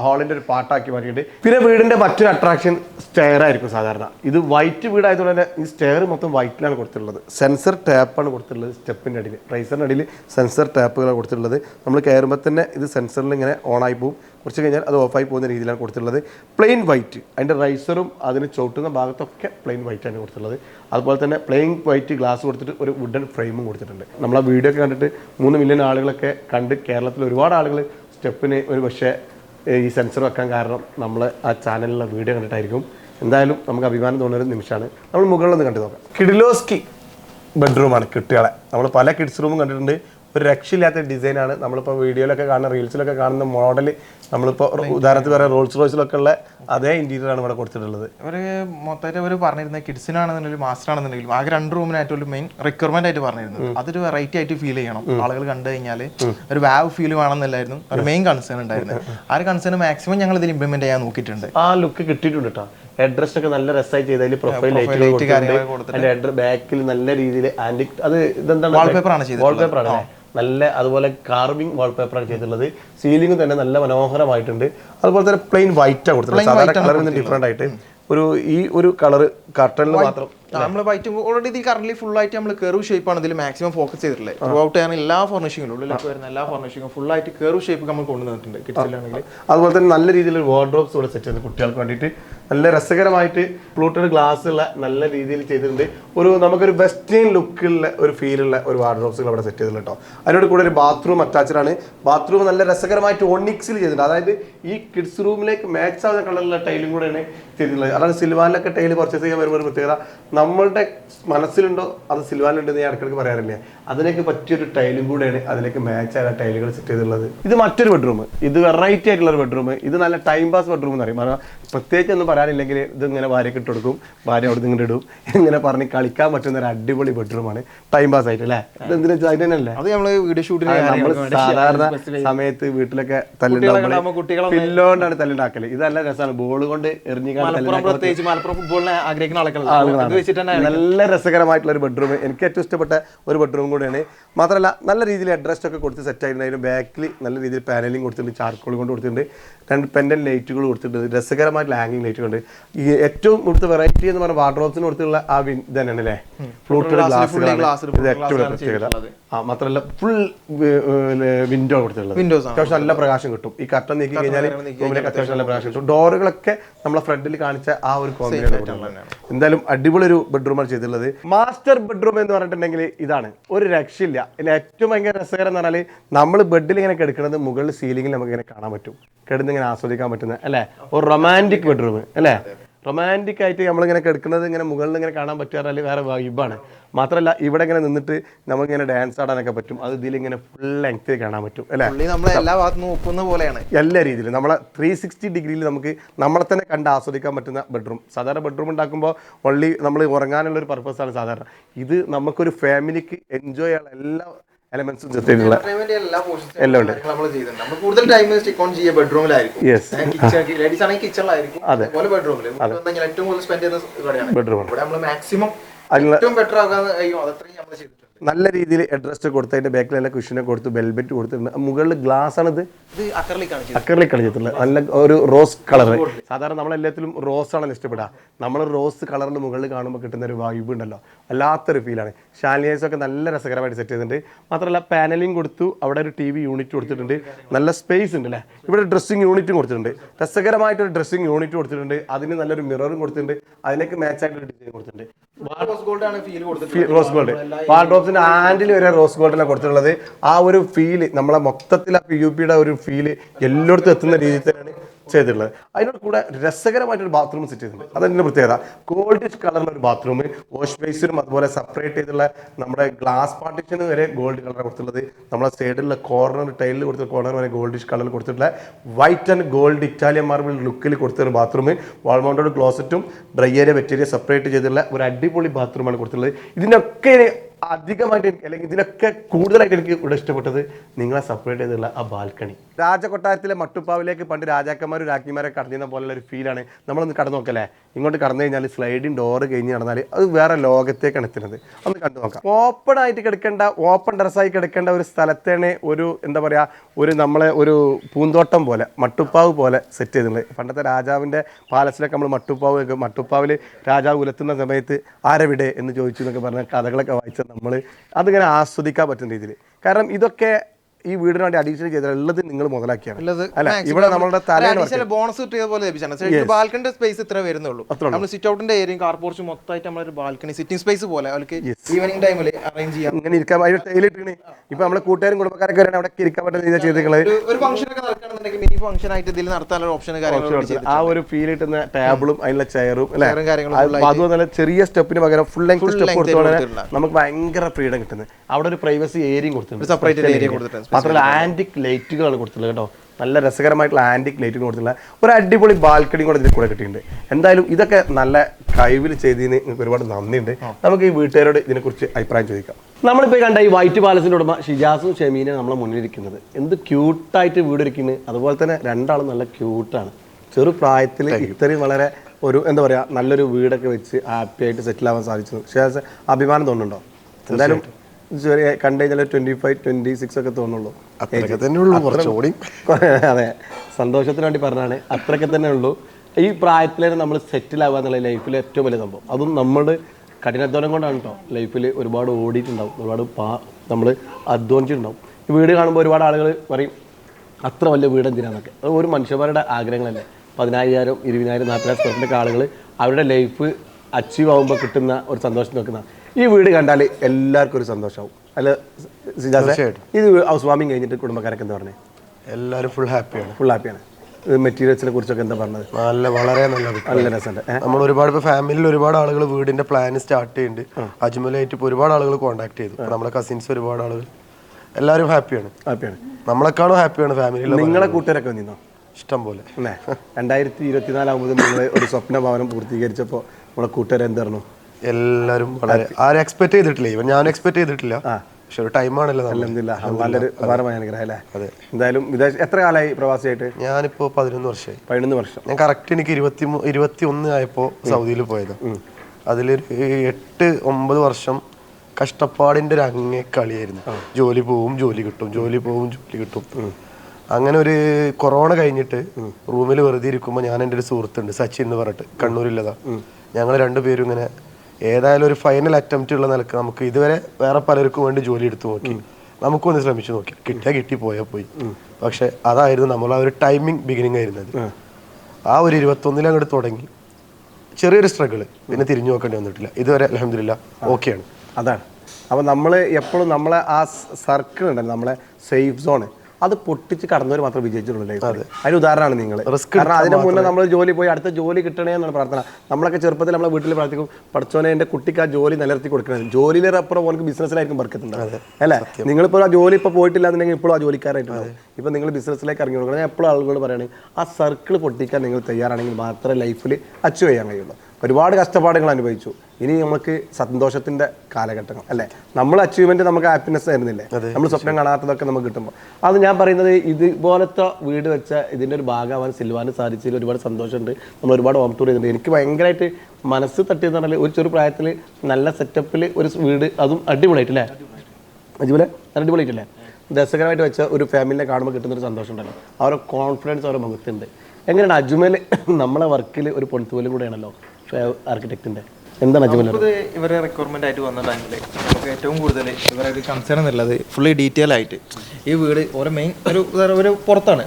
ഹാളിന്റെ ഒരു പാട്ടാക്കി മാറ്റിയിട്ട്. പിന്നെ വീടിന്റെ മറ്റൊരു അട്രാക്ഷൻ സ്റ്റെയർ ആയിരിക്കും സാധാരണ. ഇത് വൈറ്റ് വീടായതുകൊണ്ട് തന്നെ ഈ സ്റ്റെയർ മൊത്തം വൈറ്റിലാണ് കൊടുത്തിട്ടുള്ളത്. സെൻസർ ടാപ്പാണ് കൊടുത്തിട്ടുള്ളത് സ്റ്റെപ്പിന്റെ അടിയിൽ റൈസറിന്റെ അടിയിൽ സെൻസർ ടാപ്പുകളാണ് കൊടുത്തിട്ടുള്ളത്. നമ്മൾ കയറുമ്പോൾ തന്നെ ഇത് സെൻസറിൽ ഇങ്ങനെ ഓൺ ആയി പോകും കുറച്ച് കഴിഞ്ഞാൽ അത് ഓഫായി പോകുന്ന രീതിയിലാണ് കൊടുത്തിട്ടുള്ളത്. പ്ലെയിൻ വൈറ്റ് അതിന്റെ റൈസറും അതിന് ചോട്ടുന്ന ഭാഗത്തൊക്കെ പ്ലെയിൻ വൈറ്റ് ആണ് കൊടുത്തിട്ടുള്ളത്. അതുപോലെ തന്നെ പ്ലെയിൻ വൈറ്റ് ഗ്ലാസ് കൊടുത്തിട്ട് ഒരു വുഡൻ ഫ്രെയിമും കൊടുത്തിട്ടുണ്ട്. നമ്മൾ ആ വീഡിയോ ഒക്കെ കണ്ടിട്ട് മൂന്ന് മില്യൺ ആളുകളൊക്കെ കണ്ട് കേരളത്തിൽ ഒരുപാട് ആളുകൾ സ്റ്റെപ്പിന് ഒരു പക്ഷേ ഈ സെൻസർ വെക്കാൻ കാരണം നമ്മൾ ആ ചാനലിലെ വീഡിയോ കണ്ടിട്ടായിരിക്കും. എന്തായാലും നമുക്ക് അഭിമാനം തോന്നുന്ന ഒരു നിമിഷമാണ്. നമ്മൾ മുകളിലൊന്ന് കണ്ടു നോക്കാം. കിഡിലോസ്കി ബെഡ്റൂമാണ് കിട്ടികളെ നമ്മൾ പല കിഡ്സ് റൂമും കണ്ടിട്ടുണ്ട്. ഒരു രക്ഷയില്ലാത്ത ഡിസൈനാണ്. നമ്മളിപ്പോൾ വീഡിയോയിലൊക്കെ കാണുന്ന റീൽസിലൊക്കെ കാണുന്ന മോഡൽ നമ്മളിപ്പോൾ ഉദാഹരണത്തിന് പറയാം റോൾസ് റോയ്സിലൊക്കെ ഉള്ള അതേ ഇന്റീരിയറാണ് ഇവിടെ കൊടുത്തിട്ടുള്ളത്. ഇവർ മൊത്തമായിട്ട് അവർ പറഞ്ഞിരുന്നത് കിഡ്സിനാണെന്നുണ്ടെങ്കിലും മാസ്റ്റർ ആണെന്നുണ്ടെങ്കിലും ആകെ രണ്ട് റൂമിനായിട്ട് ഒരു മെയിൻ റിക്വയർമെന്റ് ആയിട്ട് പറഞ്ഞിരുന്നത്. അതൊരു വെറൈറ്റി ആയിട്ട് ഫീൽ ചെയ്യണം. ആളുകൾ കണ്ടു കഴിഞ്ഞാൽ ഒരു വാവ് ഫീൽ വേണമെന്നില്ലായിരുന്നു. ഒരു മെയിൻ കൺസേൺ ഉണ്ടായിരുന്നു. ആ ഒരു കൺസേൺ മാക്സിമം ഞങ്ങൾ ഇതിൽ ഇംപ്ലിമെന്റ് ചെയ്യാൻ നോക്കിയിട്ടുണ്ട്. ആ ലുക്ക് കിട്ടിയിട്ടുണ്ട് കേട്ടോ ഹെഡ് ഒക്കെ നല്ല രസമായി ചെയ്ത് അതിൽ പ്രൊഫൈൽ ബാക്കിൽ നല്ല രീതിയിൽ ആന്റി അത് ഇതെന്താണ്? വാൾപേപ്പർ ആണ്. വാൾപേപ്പർ ആണ് നല്ല അതുപോലെ കാർവിംഗ് വാൾപേപ്പർ ആണ് ചെയ്തിട്ടുള്ളത്. സീലിംഗ് തന്നെ നല്ല മനോഹരമായിട്ടുണ്ട്. അതുപോലെ തന്നെ പ്ലെയിൻ വൈറ്റ് ആണ് കൊടുത്തിട്ടുള്ളത്. സാധാരണ കളറിൽ നിന്ന് ഡിഫറെന്റ് ആയിട്ട് ഒരു ഈ ഒരു കളർ കർട്ടണിൽ മാത്രം നമ്മൾ വൈറ്റ് ഓൾറെഡി ഇത് കറന്റ് ഫുൾ ആയിട്ട് നമ്മൾ കെറു ഷേപ്പ് ആണ് ഇതിൽ മാക്സിമം ഫോക്കസ് ചെയ്തിട്ടുള്ളത്. ത്രൂ ഔട്ട് ഞാൻ എല്ലാ ഫർണിഷിംഗും ഉള്ളിലേക്ക് വരുന്ന എല്ലാ ഫർണിഷിംഗും ഫുൾ ആയിട്ട് കെറു ഷേപ്പ് നമ്മൾ കൊണ്ടുവന്നിട്ടുണ്ട് കിച്ചണിലാണെങ്കിൽ അതുപോലെ തന്നെ നല്ല രീതിയിൽ വാർഡ്രോബ്സ് ഇവിടെ സെറ്റ് ചെയ്യുന്നത് കുട്ടികൾക്ക് വേണ്ടിയിട്ട്. നല്ല രസകരമായിട്ട് പ്ലൂട്ടഡ് ഗ്ലാസ് ഉള്ള നല്ല രീതിയിൽ ചെയ്തിട്ടുണ്ട്. ഒരു നമുക്കൊരു വെസ്റ്റേൺ ലുക്കുള്ള ഒരു ഫീലുള്ള ഒരു വാർഡ്രോബ്സുകൾ അവിടെ സെറ്റ് ചെയ്തിട്ടുണ്ട് കേട്ടോ അതിനോട് കൂടെ ഒരു ബാത്റൂം അറ്റാച്ച്ഡ് ആണ്. ബാത്റൂം നല്ല രസകരമായിട്ട് ഒണിക്സിൽ ചെയ്തിട്ടുണ്ട്. അതായത് ഈ കിഡ്സ് റൂമിലേക്ക് മാച്ച് ആവുന്ന കളറിലുള്ള ടൈലും കൂടെയാണ് ചെയ്തിട്ടുള്ളത്. അതാണ് സിൽവാനിലൊക്കെ ടൈൽ പർച്ചേസ് ചെയ്യാൻ വരുമ്പോൾ ഒരു പ്രത്യേകത. നമ്മളുടെ മനസ്സിലുണ്ടോ അത് സിൽവാനിലുണ്ടെന്ന് ഞാൻ ഇടയ്ക്കിടയ്ക്ക് പറയാറില്ല. അതിനൊക്കെ പറ്റിയൊരു ടൈലും കൂടെയാണ് അതിലേക്ക് മാച്ച് ആയ ടൈലുകൾ സെറ്റ് ചെയ്തിട്ടുള്ളത്. ഇത് മറ്റൊരു ബെഡ്റൂം ഇത് വെറൈറ്റി ആയിട്ടുള്ള ഒരു ബെഡ്റൂം ഇത് നല്ല ടൈം പാസ് ബെഡ്റൂം എന്ന് പറയും. പ്രത്യേകിച്ച് ഒന്നും പറയാനില്ലെങ്കിൽ ഇത് ഇങ്ങനെ ഭാര്യയ്ക്ക് ഇട്ട് കൊടുക്കും ഭാര്യ അവിടെ നിന്ന് ഇടും. ഇങ്ങനെ പറഞ്ഞ് കളിക്കാൻ പറ്റുന്ന ഒരു അടിപൊളി ബെഡ്റൂമാണ് ടൈം പാസ് ആയിട്ട് അല്ലേ? ഇതെന്തിനാ അതിന് തന്നെയല്ലേ? അത് നമ്മൾ വീഡിയോ ഷൂട്ടിന് നമ്മൾ സാധാരണ സമയത്ത് വീട്ടിലൊക്കെ തല്ലുണ്ടാകുമ്പോൾ പില്ലോണ്ടാണ് തല്ലുണ്ടാക്കൽ. ഇതല്ല രസമാണ് ബോൾ കൊണ്ട് എറിഞ്ഞിക്കാൻ മലപ്പുറം പ്രത്യേകിച്ച് മലപ്പുറം ഫുട്ബോളിനെ ആഗ്രഹിക്കുന്ന ആളുകളാണ്. നല്ല രസകരമായിട്ടുള്ള ഒരു ബെഡ്റൂം എനിക്ക് ഏറ്റവും ഇഷ്ടപ്പെട്ട ഒരു ബെഡ്റൂം കൂടിയാണ്. മാത്രമല്ല നല്ല രീതിയിൽ അഡ്രസ്റ്റ് ഒക്കെ കൊടുത്ത് സെറ്റ് ആയിരുന്നു അതിന് ബാക്കിൽ നല്ല രീതിയിൽ പാനലിംഗ് കൊടുത്തിട്ടുണ്ട് ചാർക്കോൾ കൊണ്ട് കൊടുത്തിട്ടുണ്ട്. രണ്ട് പെൻഡൻ ലൈറ്റുകൾ കൊടുത്തിട്ടുണ്ട്. രസകരമായിട്ടുള്ള ഹാങ്ങിങ് ലൈറ്റുകളുണ്ട് ഈ ഏറ്റവും ഇവിടുത്തെ വെറൈറ്റി എന്ന് പറഞ്ഞ വാർഡ്രോബ്സിന് കൊടുത്തുള്ള ആ വിൻ ഇത് തന്നെയാണ് അല്ലേ ഫ്ലൂട്ടഡ് ഗ്ലാസ് ഏറ്റവും പ്രത്യേകത. ആ മാത്രമല്ല ഫുൾ വിൻഡോ കൊടുത്തിട്ടുള്ളത്. അത്യാവശ്യം നല്ല പ്രകാശം കിട്ടും. ഈ കട്ടൻ നീക്കി കഴിഞ്ഞാൽ റൂമിലേക്ക് അത്യാവശ്യം നല്ല പ്രകാശം കിട്ടും. ഡോറുകളൊക്കെ നമ്മളെ ഫ്രണ്ടിൽ കാണിച്ച ആ ഒരു കോമ്പിനേഷൻ എന്തായാലും അടിപൊളി ഒരു ബെഡ്റൂമാണ് ചെയ്തിട്ടുള്ളത്. മാസ്റ്റർ ബെഡ്റൂം എന്ന് പറഞ്ഞിട്ടുണ്ടെങ്കിൽ ഇതാണ്. ഒരു രക്ഷയില്ല. ഇതിന് ഏറ്റവും ഭയങ്കര രസകരം എന്ന് പറഞ്ഞാൽ നമ്മൾ ബെഡിൽ ഇങ്ങനെ കിടക്കുന്നത് മുകളിൽ സീലിംഗിൽ നമുക്ക് ഇങ്ങനെ കാണാൻ പറ്റും. കിടന്ന് ഇങ്ങനെ ആസ്വദിക്കാൻ പറ്റുന്ന അല്ലേ? ഒരു റൊമാന്റിക് ബെഡ്റൂം അല്ലേ? റൊമാന്റിക് ആയിട്ട് നമ്മളിങ്ങനെ കിടക്കുന്നത് ഇങ്ങനെ മുകളിൽ ഇങ്ങനെ കാണാൻ പറ്റുക വേറെ വൈബാണ് മാത്രമല്ല ഇവിടെ ഇങ്ങനെ നിന്നിട്ട് നമുക്കിങ്ങനെ ഡാൻസ് ആടാനൊക്കെ പറ്റും. അത് ഇതിലിങ്ങനെ ഫുൾ ലെങ്ത്തിൽ കാണാൻ പറ്റും അല്ലേ? നമ്മളെ എല്ലാ ഭാഗത്തുനിന്നും നോക്കുന്ന പോലെയാണ്. എല്ലാ രീതിയിലും. നമ്മളെ ത്രീ സിക്സ്റ്റി ഡിഗ്രിയിൽ നമുക്ക് നമ്മളെ തന്നെ കണ്ട് ആസ്വദിക്കാൻ പറ്റുന്ന ബെഡ്റൂം സാധാരണ ബെഡ്റൂം ഉണ്ടാക്കുമ്പോൾ ഒള്ളി നമ്മൾ ഉറങ്ങാനുള്ള ഒരു പർപ്പസാണ് സാധാരണ. ഇത് നമുക്കൊരു ഫാമിലിക്ക് എൻജോയ് ചെയ്യാനുള്ള എല്ലാ എലമെന്റ്സും ചെത്തിയിട്ടുള്ള എല്ലാം ഉണ്ട്. നമ്മൾ ചെയ്തിട്ടുണ്ട് നമ്മൾ കൂടുതൽ ടൈം സ്റ്റിക്ക് ഓൺ ചെയ്യുക ബെഡ്റൂമിലായിരിക്കും യെസ് ലേഡീസ് ആണെങ്കിൽ കിച്ചണിലായിരിക്കും അതുപോലെ ബെഡ്റൂമിൽ ഏറ്റവും കൂടുതൽ സ്പെൻഡ് ചെയ്യുന്ന ഇവിടെ നമ്മൾ മാക്സിമം ഏറ്റവും ബെറ്റർ ആകാൻ അയ്യോ അതത്രയും നമ്മൾ ചെയ്തിട്ടുണ്ട്. നല്ല രീതിയിൽ അഡ്രസ്റ്റ് കൊടുത്ത് അതിന്റെ ബാക്കിൽ നല്ല കുഷനെ കൊടുത്ത് ബെൽബെറ്റ് കൊടുത്തിട്ടുണ്ട് മുകളിൽ ഗ്ലാസ് ആണ് ഇത് അക്കറിലേക്ക് കളിച്ചിട്ടുള്ളത് നല്ല ഒരു റോസ് കളർ സാധാരണ നമ്മളെല്ലാത്തിലും റോസ് ആണല്ലോ ഇഷ്ടപ്പെടുക. നമ്മൾ റോസ് കളറിൽ മുകളിൽ കാണുമ്പോൾ കിട്ടുന്ന ഒരു വൈബ് ഉണ്ടല്ലോ. വല്ലാത്തൊരു ഫീലാണ് ഷാലിയേഴ്സ് ഒക്കെ നല്ല രസകരമായിട്ട് സെറ്റ് ചെയ്തിട്ടുണ്ട്. മാത്രമല്ല പാനലിംഗ് കൊടുത്തു. അവിടെ ഒരു ടി വി യൂണിറ്റ് കൊടുത്തിട്ടുണ്ട്. നല്ല സ്പേസ് ഉണ്ട് അല്ലേ ഇവിടെ ഡ്രസ്സിംഗ് യൂണിറ്റും കൊടുത്തിട്ടുണ്ട്. രസകരമായിട്ടൊരു ഡ്രസ്സിംഗ് യൂണിറ്റ് കൊടുത്തിട്ടുണ്ട്. അതിന് നല്ലൊരു മിററും കൊടുത്തിട്ടുണ്ട്. അതിലേക്ക് മാച്ച് ആയിട്ട് ഡിസൈൻ കൊടുത്തിട്ടുണ്ട്. റോസ് ഗോൾഡ് ആണ് ഫീൽ കൊടുത്തിട്ടുള്ളത് റോസ് ഗോൾഡ് ആൻഡിൽ വരെ റോസ് ഗോൾഡിനെ കൊടുത്തിട്ടുള്ളത്? ആ ഒരു ഫീൽ നമ്മളെ മൊത്തത്തിൽ ആ പി യു പിയുടെ ഒരു ഫീൽ എല്ലായിടത്തും എത്തുന്ന രീതിയിൽ തന്നെയാണ് ചെയ്തിട്ടുള്ളത്. അതിനോട് കൂടെ രസകരമായിട്ടൊരു ബാത്റൂം സെറ്റ് ചെയ്തിട്ടുണ്ട്. അതെന്റെ പ്രത്യേകത? ഗോൾഡിഷ് കളറിലുള്ള ഒരു ബാത്റൂം വാഷ് ബേസിനും അതുപോലെ സെപ്പറേറ്റ് ചെയ്തുള്ള നമ്മുടെ ഗ്ലാസ് പാർട്ടിഷന് വരെ ഗോൾഡ് കളർ കൊടുത്തിട്ടുള്ളത്. നമ്മുടെ സൈഡിലുള്ള കോർണർ ടൈലിൽ കൊടുത്ത കോർണർ വരെ ഗോൾഡിഷ് കളറിൽ കൊടുത്തിട്ടുള്ള white and gold Italian marble ലുക്കിൽ കൊടുത്ത ഒരു ബാത്റൂം വാൾമൗണ്ടോട് ക്ലോസറ്റും dry area wet area separate ചെയ്തിട്ടുള്ള ഒരു അടിപൊളി ബാത്റൂമാണ് കൊടുത്തിട്ടുള്ളത്. ഇതിനൊക്കെ അധികമായിട്ട് എനിക്ക് അല്ലെങ്കിൽ ഇതിലൊക്കെ കൂടുതലായിട്ട് എനിക്ക് ഇവിടെ ഇഷ്ടപ്പെട്ടത് നിങ്ങളെ സെപ്പറേറ്റ് ചെയ്തുള്ള ആ ബാൽക്കണി. രാജകൊട്ടാരത്തിലെ മട്ടുപ്പാവിലേക്ക് പണ്ട് രാജാക്കന്മാരും രാജ്ഞിമാരെ കടന്നിരുന്ന പോലുള്ള ഒരു ഫീലാണ് നമ്മളൊന്ന് കടന്നു നോക്കല്ലേ? ഇങ്ങോട്ട് കടന്നു കഴിഞ്ഞാൽ സ്ലൈഡിങ് ഡോറ് കഴിഞ്ഞ് നടന്നാൽ അത് വേറെ ലോകത്തേക്കാണ് എത്തുന്നത്. ഒന്ന് കണ്ടു നോക്കാം. ഓപ്പൺ ആയിട്ട് കിടക്കേണ്ട ഓപ്പൺ ഡ്രസ്സായി കിടക്കേണ്ട ഒരു സ്ഥലത്തേണ് ഒരു എന്താ പറയുക ഒരു നമ്മളെ ഒരു പൂന്തോട്ടം പോലെ മട്ടുപ്പാവ് പോലെ സെറ്റ് ചെയ്തിട്ടുണ്ട് പണ്ടത്തെ രാജാവിന്റെ പാലസിലൊക്കെ നമ്മൾ മട്ടുപ്പാവ്. മട്ടുപ്പാവിൽ രാജാവ് ഉലത്തുന്ന സമയത്ത് ആരവിടെ എന്ന് ചോദിച്ചു എന്നൊക്കെ പറഞ്ഞ കഥകളൊക്കെ വായിച്ച നമ്മൾ അതിങ്ങനെ ആസ്വദിക്കാൻ പറ്റുന്ന രീതിയിൽ കാരണം ഇതൊക്കെ ഈ വീടിന് വേണ്ടി അഡീഷണൽ ചെയ്ത ഉള്ളത് നിങ്ങൾ മുതലാക്കിയാണ്. അല്ല ഇവിടെ നമ്മുടെ ബോണസ് കിട്ടിയ പോലെ ബാൽക്കണിന്റെ സ്പേസ് ഇത്ര വരുന്നുള്ളൂ. നമ്മൾ സിറ്റ് ഔട്ടിന്റെ ഏരിയയും കാർ പോർച്ച് മൊത്തമായിട്ട് നമ്മളൊരു ബാൽക്കണി സിറ്റിംഗ് സ്പേസ് പോലെ അവർക്ക് ഈവനിങ് ടൈമിൽ അറേഞ്ച് ചെയ്യാം. ഇങ്ങനെ ഇരിക്കാൻ അതിന് ഇപ്പൊ നമ്മുടെ കൂട്ടുകാരും കുടുംബക്കാരൊക്കെ അവിടെ ഇരിക്കാൻ പറ്റുന്ന രീതിയിൽ ചെയ്തിട്ടുള്ളത് ഒരു- ഒരു ഫംഗ്ഷൻ ഒക്കെ നടക്കുകയാണെന്നുണ്ടെങ്കിൽ മിനി ഫംഗ്ഷൻ ആയിട്ട് ഇതിൽ നടത്താനുള്ള ഓപ്ഷൻ കാര്യങ്ങളൊക്കെ ആ ഒരു ഫീൽ കിട്ടുന്ന ടേബിളും അതിനുള്ള ചെയറും അല്ലെ? ചെയറും കാര്യങ്ങളും അതും നല്ല ചെറിയ സ്റ്റെപ്പിന് പകരം ഫുൾ ലെങ്ത് സ്റ്റെപ്പ് കൊടുത്തോടെ നമുക്ക് ഭയങ്കര ഫ്രീഡം കിട്ടുന്നത്. അവിടെ ഒരു പ്രൈവസി ഏരിയയും കൊടുത്തിട്ടുണ്ട്. സെപ്പറേറ്റ് ഏരിയ കൊടുത്തിട്ടുണ്ട്. മാത്രമല്ല ആന്റിക് ലൈറ്റുകളാണ് കൊടുത്തിട്ടുള്ളത് കേട്ടോ. നല്ല രസകരമായിട്ടുള്ള ആന്റിക് ലൈറ്റുകൾ കൊടുത്തിട്ടുള്ള ഒരു അടിപൊളി ബാൽക്കണി കൂടെ ഇതിൽ കൂടെ കിട്ടിയിട്ടുണ്ട്. എന്തായാലും ഇതൊക്കെ നല്ല കഴിവിൽ ചെയ്തതിന് നിങ്ങൾക്ക് ഒരുപാട് നന്ദിയുണ്ട്. നമുക്ക് ഈ വീട്ടുകാരോട് ഇതിനെക്കുറിച്ച് അഭിപ്രായം ചോദിക്കാം. നമ്മളിപ്പോൾ കണ്ട ഈ വൈറ്റ് പാലസിന്റെ ഉടമ ഷിജാസും ഷെമീനെ നമ്മളെ മുന്നിലിരിക്കുന്നത്. എന്ത് ക്യൂട്ടായിട്ട് വീടൊരുക്കുന്നത് അതുപോലെ തന്നെ രണ്ടാളും നല്ല ക്യൂട്ടാണ് ചെറു പ്രായത്തിൽ ഇത്രയും വളരെ ഒരു എന്താ പറയുക നല്ലൊരു വീടൊക്കെ വെച്ച് ഹാപ്പി ആയിട്ട് സെറ്റിൽ ആവാൻ സാധിച്ചു. ഷിജാസ് അഭിമാനം തോന്നുന്നുണ്ടോ? എന്തായാലും കണ്ടു കഴിഞ്ഞാൽ ട്വന്റി ഫൈവ് ട്വന്റി സിക്സ് ഒക്കെ തോന്നുള്ളൂ. അത്രയൊക്കെ തന്നെ ഉള്ളൂ അതെ സന്തോഷത്തിന് വേണ്ടി പറഞ്ഞാണ് അത്രയൊക്കെ തന്നെ ഉള്ളൂ. ഈ പ്രായത്തിൽ നമ്മൾ സെറ്റിൽ ആവുക എന്നുള്ള ലൈഫിലെ ഏറ്റവും വലിയ സംഭവം. അതും നമ്മൾ കഠിനാധ്വാനം കൊണ്ടാണ് കേട്ടോ. ലൈഫിൽ ഒരുപാട് ഓടിയിട്ടുണ്ടാവും ഒരുപാട് പാ നമ്മൾ അധ്വാനിച്ചിട്ടുണ്ടാവും. ഈ വീട് കാണുമ്പോൾ ഒരുപാട് ആളുകൾ പറയും അത്ര വലിയ വീട് എന്തിനാന്നൊക്കെ. അത് ഒരു മനുഷ്യന്മാരുടെ ആഗ്രഹങ്ങളല്ലേ. പതിനായിരം ഇരുപതിനായിരം നാൽപ്പതിനായിരം സ്ക്വയർ ഫീറ്റ് ആളുകൾ അവരുടെ ലൈഫ് അച്ചീവ് ആകുമ്പോൾ കിട്ടുന്ന ഒരു സന്തോഷം നോക്കുന്ന ഈ വീട് കണ്ടാൽ എല്ലാവർക്കും ഒരു സന്തോഷമാവും അല്ല സിജാസെ ഇത് ഹൗസ് വാമിങ് കഴിഞ്ഞിട്ട് കുടുംബക്കാരൊക്കെ എന്താ പറഞ്ഞത് എല്ലാവരും ഫുൾ ഹാപ്പിയാണ് ഫുൾ ഹാപ്പിയാണ് മെറ്റീരിയൽസിനെ കുറിച്ചൊക്കെ എന്താ പറഞ്ഞത്? നല്ല വളരെ നല്ല. നല്ല രസമുണ്ട് നമ്മൾ ഒരുപാട് ഇപ്പൊ ഫാമിലിയിൽ ഒരുപാട് ആളുകൾ വീടിന്റെ പ്ലാൻ സ്റ്റാർട്ട് ചെയ്യുന്നുണ്ട് അജ്മലായിട്ട് ഇപ്പൊ ഒരുപാട് ആളുകൾ കോൺടാക്ട് ചെയ്തു. നമ്മുടെ കസിൻസ് ഒരുപാട് ആളുകൾ എല്ലാവരും ഹാപ്പിയാണ് ഹാപ്പിയാണ് നമ്മളെക്കാളും ഹാപ്പിയാണ് ഫാമിലിയിൽ നിങ്ങളെ കൂട്ടുകാരൊക്കെ വന്നിരുന്നോ? ഇഷ്ടം പോലെ. അല്ലേ? രണ്ടായിരത്തി ഇരുപത്തിനാലാകുമ്പോൾ നിങ്ങൾ ഒരു സ്വപ്ന ഭവനം പൂർത്തീകരിച്ചപ്പോൾ നമ്മളെ കൂട്ടുകാർ എന്തായിരുന്നു എല്ലാവരും വളരെ ആരും എക്സ്പെക്ട് ചെയ്തിട്ടില്ല. ഇവൻ ഞാൻ എക്സ്പെക്ട് ചെയ്തിട്ടില്ല. പക്ഷെ ഒരു ടൈമാണല്ലോ നല്ലൊരു അപാരമായ അനുഗ്രഹം അല്ലേ എന്തായാലും വിദേശ എത്ര കാലമായി പ്രവാസിയായിട്ട്? ഞാനിപ്പോ പതിനൊന്ന് വർഷമായി. പതിനൊന്ന് വർഷം. ഞാൻ കറക്റ്റ് എനിക്ക് ഇരുപത്തി ഇരുപത്തി ഒന്ന് ആയപ്പോ സൗദിയിൽ പോയത്. അതിലൊരു എട്ട് ഒമ്പത് വർഷം കഷ്ടപ്പാടിന്റെ ഒരു അങ്ങേ കളിയായിരുന്നു. ജോലി പോവും ജോലി കിട്ടും ജോലി പോവും ജോലി കിട്ടും. അങ്ങനെ ഒരു കൊറോണ കഴിഞ്ഞിട്ട് റൂമിൽ വെറുതെ ഇരിക്കുമ്പോൾ ഞാൻ എന്റെ ഒരു സുഹൃത്തുണ്ട് സച്ചിൻ എന്ന് പറഞ്ഞിട്ട് കണ്ണൂരില്ലതാ ഞങ്ങൾ രണ്ടുപേരും ഇങ്ങനെ ഏതായാലും ഒരു ഫൈനൽ അറ്റംപ്റ്റ് ഉള്ള നിലയ്ക്ക് നമുക്ക് ഇതുവരെ വേറെ പലർക്കും വേണ്ടി ജോലി എടുത്തു നോക്കി. നമുക്കൊന്ന് ശ്രമിച്ചു നോക്കി. കിട്ടിയാ കിട്ടി പോയാൽ പോയി. പക്ഷെ അതായിരുന്നു നമ്മൾ ആ ഒരു ടൈമിംഗ് ബിഗിനിങ് ആയിരുന്നത്. ആ. ഒരു ഇരുപത്തൊന്നിൽ അങ്ങോട്ട് തുടങ്ങി. ചെറിയൊരു സ്ട്രഗിൾ പിന്നെ തിരിഞ്ഞു നോക്കേണ്ടി വന്നിട്ടില്ല. ഇതുവരെ അലഹമില്ല ഓക്കെയാണ് അതാണ്. അപ്പോൾ നമ്മൾ എപ്പോഴും നമ്മളെ ആ സർക്കിൾ ഉണ്ടല്ലോ നമ്മളെ സേഫ് സോൺ അത് പൊട്ടിച്ച് കടന്നവർ മാത്രമേ വിജയിച്ചിട്ടുള്ളൂ ലൈഫിൽ അതിന് ഉദാഹരണമാണ് നിങ്ങൾ കാരണം അതിന് മുന്നേ നമ്മൾ ജോലി പോയി അടുത്ത ജോലി കിട്ടണേ എന്നാണ് പ്രാർത്ഥന. നമ്മളൊക്കെ ചെറുപ്പത്തിൽ നമ്മളെ വീട്ടിൽ പ്രാർത്ഥിക്കും പഠിച്ചോനെ എന്റെ കുട്ടിക്ക് ആ ജോലി നിലനിർത്തി കൊടുക്കണം. ജോലിയിലെ അപ്പുറം ഓനക്ക് ബിസിനസ്സിലായിരിക്കും വർക്കത്തുണ്ടാവും അല്ലേ? നിങ്ങളിപ്പോൾ ആ ജോലി ഇപ്പോൾ പോയിട്ടില്ല എന്നുണ്ടെങ്കിൽ ഇപ്പോഴും ആ ജോലിക്കാരായിട്ടുണ്ടാവും ഇപ്പം നിങ്ങൾ ബിസിനസ്സിലേക്ക് ഇറങ്ങി കൊടുക്കണം ഞാൻ എപ്പോഴും ആളുകളോട് പറയുകയാണ് ആ സർക്കിൾ പൊട്ടിക്കാൻ നിങ്ങൾ തയ്യാറാണെങ്കിൽ മാത്രമേ ലൈഫിൽ അച്ചീവ് ചെയ്യാൻ കഴിയുള്ളൂ. ഒരുപാട് കഷ്ടപ്പാടുകൾ അനുഭവിച്ചു. ഇനി നമുക്ക് സന്തോഷത്തിന്റെ കാലഘട്ടങ്ങൾ അല്ലെ? നമ്മൾ അച്ചീവ്മെന്റ് നമുക്ക് ഹാപ്പിനെസ് ആയിരുന്നില്ലേ നമ്മൾ സ്വപ്നം കാണാത്തതൊക്കെ നമുക്ക് കിട്ടുമ്പോൾ. അത് ഞാൻ പറയുന്നത് ഇതുപോലത്തെ വീട് വെച്ച ഇതിന്റെ ഒരു ഭാഗമാവാൻ സിൽവാന് സാധിച്ചതിൽ ഒരുപാട് സന്തോഷമുണ്ട്. നമ്മൾ ഒരുപാട് ഹോം ടൂർ ചെയ്തിട്ടുണ്ട്. എനിക്ക് ഭയങ്കരമായിട്ട് മനസ്സ് തട്ടിയെന്ന് പറഞ്ഞാൽ ഒരു ചെറു പ്രായത്തിൽ നല്ല സെറ്റപ്പിൽ ഒരു വീട് അതും അടിപൊളിയായിട്ടില്ലേ? അതുപോലെ നല്ല അടിപൊളിയായിട്ടില്ലേ? രസകരമായിട്ട് വെച്ച ഒരു ഫാമിലിനെ കാണുമ്പോൾ കിട്ടുന്ന ഒരു സന്തോഷം ഉണ്ടല്ലോ അവരുടെ കോൺഫിഡൻസ് അവരുടെ മുഖത്തുണ്ട്. എങ്ങനെയാണ് അജ്മൽ നമ്മളെ വർക്കിൽ ഒരു പൊളിത്തുപോലും കൂടെയാണല്ലോ ആർക്കിടെക്റ്റിന്റെ എന്താണ് അജ്മൽ ഇവരെ റിക്വയർമെന്റ് ആയിട്ട് വന്ന ടൈമിൽ നമുക്ക് ഏറ്റവും കൂടുതൽ ഇവരെ കൺസേൺ എന്നുള്ളത് ഫുള്ളി ഡീറ്റെയിൽ ആയിട്ട് ഈ വീട് ഓരോ മെയിൻ ഒരു ഒരു പുറത്താണ്.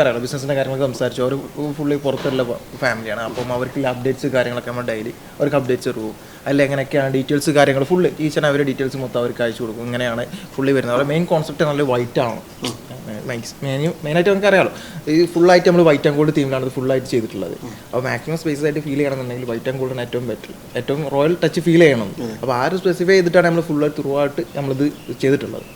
അറിയാലോ ബിസിനസിന്റെ കാര്യങ്ങളൊക്കെ സംസാരിച്ചു അവർ ഫുള്ളി പുറത്തുള്ള ഫാമിലിയാണ് അപ്പം അവർക്ക് അപ്ഡേറ്റ്സ് കാര്യങ്ങളൊക്കെ നമ്മൾ ഡെയിലി അവർക്ക് അപ്ഡേറ്റ്സ് തരുമോ അല്ല എങ്ങനെയൊക്കെയാണ് ഡീറ്റെയിൽസ് കാര്യങ്ങൾ ഫുള്ള് ഈച്ച് അവർ ഡീറ്റെയിൽസ് മൊത്തം അവർക്ക് അയച്ചു കൊടുക്കും. ഇങ്ങനെയാണ് ഫുള്ളി വരുന്നത്. അവരുടെ മെയിൻ കോൺസെപ്റ്റ് നല്ല വൈറ്റ് ആണ്. മെയിൻ മെയിനായിട്ട് നമുക്ക് അറിയാലോ. ഈ ഫുള്ളായിട്ട് നമ്മൾ വൈറ്റ് ആൻഡ് ഗോൾഡ് തീമിലാണ് ഇത് ഫുള്ളായിട്ട് ചെയ്തിട്ടുള്ളത്. അപ്പോൾ മാക്സിമം സ്പേസ് ആയിട്ട് ഫീൽ ചെയ്യണമെന്നുണ്ടെങ്കിൽ വൈറ്റ് ആൻഡ് ഗോൾഡാണ് ഏറ്റവും ബെറ്റർ ഏറ്റവും റോയൽ ടച്ച് ഫീൽ ചെയ്യണം. അപ്പോൾ ആ ഒരു സ്പെസിഫൈ ചെയ്തിട്ടാണ് നമ്മൾ ഫുള്ളായിട്ട് ത്രൂ ആയിട്ട് നമ്മളിത് ചെയ്തിട്ടുള്ളത്.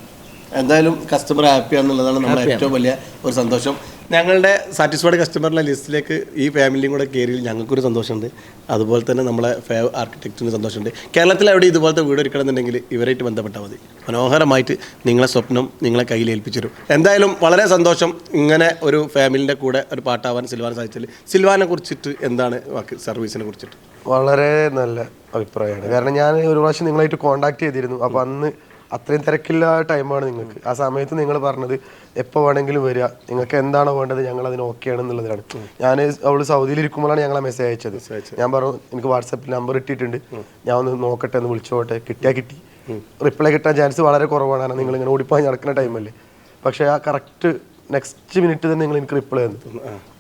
എന്തായാലും കസ്റ്റമർ ഹാപ്പി ആണെന്നുള്ളതാണ് നമ്മുടെ ഏറ്റവും വലിയ ഒരു സന്തോഷം. ഞങ്ങളുടെ സാറ്റിസ്ഫൈഡ് കസ്റ്റമറിന്റെ ലിസ്റ്റിലേക്ക് ഈ ഫാമിലിയും കൂടെ കയറിയിൽ ഞങ്ങൾക്കൊരു സന്തോഷമുണ്ട്. അതുപോലെ തന്നെ നമ്മളെ ഫേവ് ആർക്കിടെക്റ്റിന് സന്തോഷമുണ്ട്. കേരളത്തിൽ എവിടെ ഇതുപോലത്തെ വീട് ഒരുക്കണമെന്നുണ്ടെങ്കിൽ ഇവരായിട്ട് ബന്ധപ്പെട്ടാൽ മതി. മനോഹരമായിട്ട് നിങ്ങളെ സ്വപ്നം നിങ്ങളെ കയ്യിൽ ഏൽപ്പിച്ചു തരും എന്തായാലും വളരെ സന്തോഷം ഇങ്ങനെ ഒരു ഫാമിലിന്റെ കൂടെ ഒരു പാട്ടാവാൻ സിൽവാൻ സാധിച്ചാൽ സിൽവാനെ കുറിച്ചിട്ട് എന്താണ് വാക്ക് സർവീസിനെ കുറിച്ചിട്ട്? വളരെ നല്ല അഭിപ്രായമാണ്. കാരണം ഞാൻ ഒരു പ്രാവശ്യം നിങ്ങളായിട്ട് കോണ്ടാക്ട് ചെയ്തിരുന്നു. അപ്പോൾ അന്ന് അത്രയും തിരക്കില്ല ടൈമാണ് നിങ്ങൾക്ക്. ആ സമയത്ത് നിങ്ങൾ പറഞ്ഞത് എപ്പോൾ വേണമെങ്കിലും വരിക നിങ്ങൾക്ക് എന്താണോ വേണ്ടത് ഞങ്ങൾ അതിന് ഓക്കെ ആണെന്നുള്ളതാണ് ഞാൻ അവൾ സൗദിയിൽ ഇരിക്കുമ്പോഴാണ് ഞങ്ങൾ മെസ്സേജ് അയച്ചത്. ഞാൻ പറഞ്ഞു എനിക്ക് വാട്സാപ്പിൽ നമ്പർ ഇട്ടിട്ടുണ്ട് ഞാൻ ഒന്ന് നോക്കട്ടെ ഒന്ന് വിളിച്ചോട്ടെ. കിട്ടിയാൽ കിട്ടി. റിപ്ലൈ കിട്ടാൻ ചാൻസ് വളരെ കുറവാണ്. കാരണം നിങ്ങൾ ഇങ്ങനെ ഓടിപ്പോയി നടക്കുന്ന ടൈമല്ലേ പക്ഷേ ആ കറക്റ്റ് നെക്സ്റ്റ് മിനിറ്റ് തന്നെ നിങ്ങൾ എനിക്ക് റിപ്ലൈ തന്നു.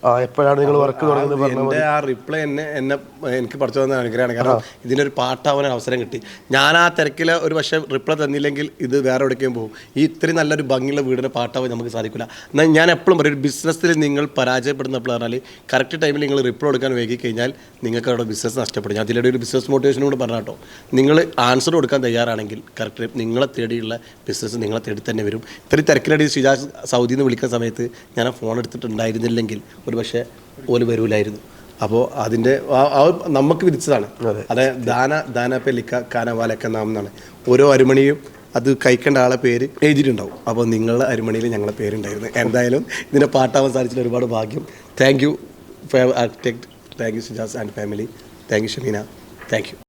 എപ്പോഴാണ് നിങ്ങൾ വർക്ക് തുടങ്ങുന്നത്? എന്റെ ആ റിപ്ലൈ എന്നെ എന്നെ എനിക്ക് പഠിച്ചു തന്ന അനുഗ്രഹമാണ്. കാരണം ഇതിനൊരു പാട്ടാവാൻ അവസരം കിട്ടി. ഞാൻ ആ തിരക്കിൽ ഒരു പക്ഷേ റിപ്ലൈ തന്നില്ലെങ്കിൽ ഇത് വേറെ എവിടേക്കും പോകും. ഈ ഇത്രയും നല്ലൊരു ഭംഗിയുള്ള വീടിന്റെ പാട്ടാവാൻ നമുക്ക് സാധിക്കില്ല. എന്നാൽ ഞാൻ എപ്പോഴും പറയും ഒരു ബിസിനസ്സിൽ നിങ്ങൾ പരാജയപ്പെടുന്നപ്പോൾ പറഞ്ഞാൽ കറക്റ്റ് ടൈമിൽ നിങ്ങൾ റിപ്ലൈ കൊടുക്കാൻ വൈകി കഴിഞ്ഞാൽ നിങ്ങൾക്ക് അവിടെ ബിസിനസ് നഷ്ടപ്പെടും. ഞാൻ അതിലൂടെ ഒരു ബിസിനസ് മോട്ടിവേഷനും കൂടെ പറഞ്ഞ കേട്ടോ. നിങ്ങൾ ആൻസർ കൊടുക്കാൻ തയ്യാറാണെങ്കിൽ കറക്റ്റ് നിങ്ങളെ തേടിയുള്ള ബിസിനസ് നിങ്ങളെ തേടി തന്നെ വരും. ഇത്രയും തിരക്കിലടി ശ്രീജാസ് സൗദിയിൽ നിന്ന് വിളിക്കുന്ന സമയത്ത് ഞാൻ ആ ഫോൺ എടുത്തിട്ടുണ്ടായിരുന്നില്ലെങ്കിൽ ഒരു പക്ഷേ ഓൽ വരൂലായിരുന്നു. അപ്പോൾ അതിന്റെ നമുക്ക് വിധിച്ചതാണ്. അതെ. ദാന ദാന പെല്ലിക്ക കാനവാലക്ക നാം എന്നാണ്. ഓരോ അരുമണിയും അത് കഴിക്കേണ്ട ആളെ പേര് എഴുതിയിട്ടുണ്ടാവും. അപ്പോൾ നിങ്ങളുടെ അരുമണിയിൽ ഞങ്ങളെ പേരുണ്ടായിരുന്നു. എന്തായാലും ഇതിന്റെ പാട്ടാവാൻ സാധിച്ചില്ല ഒരുപാട് ഭാഗ്യം. Thank you architect thank you Sujas and family thank you Shameena thank you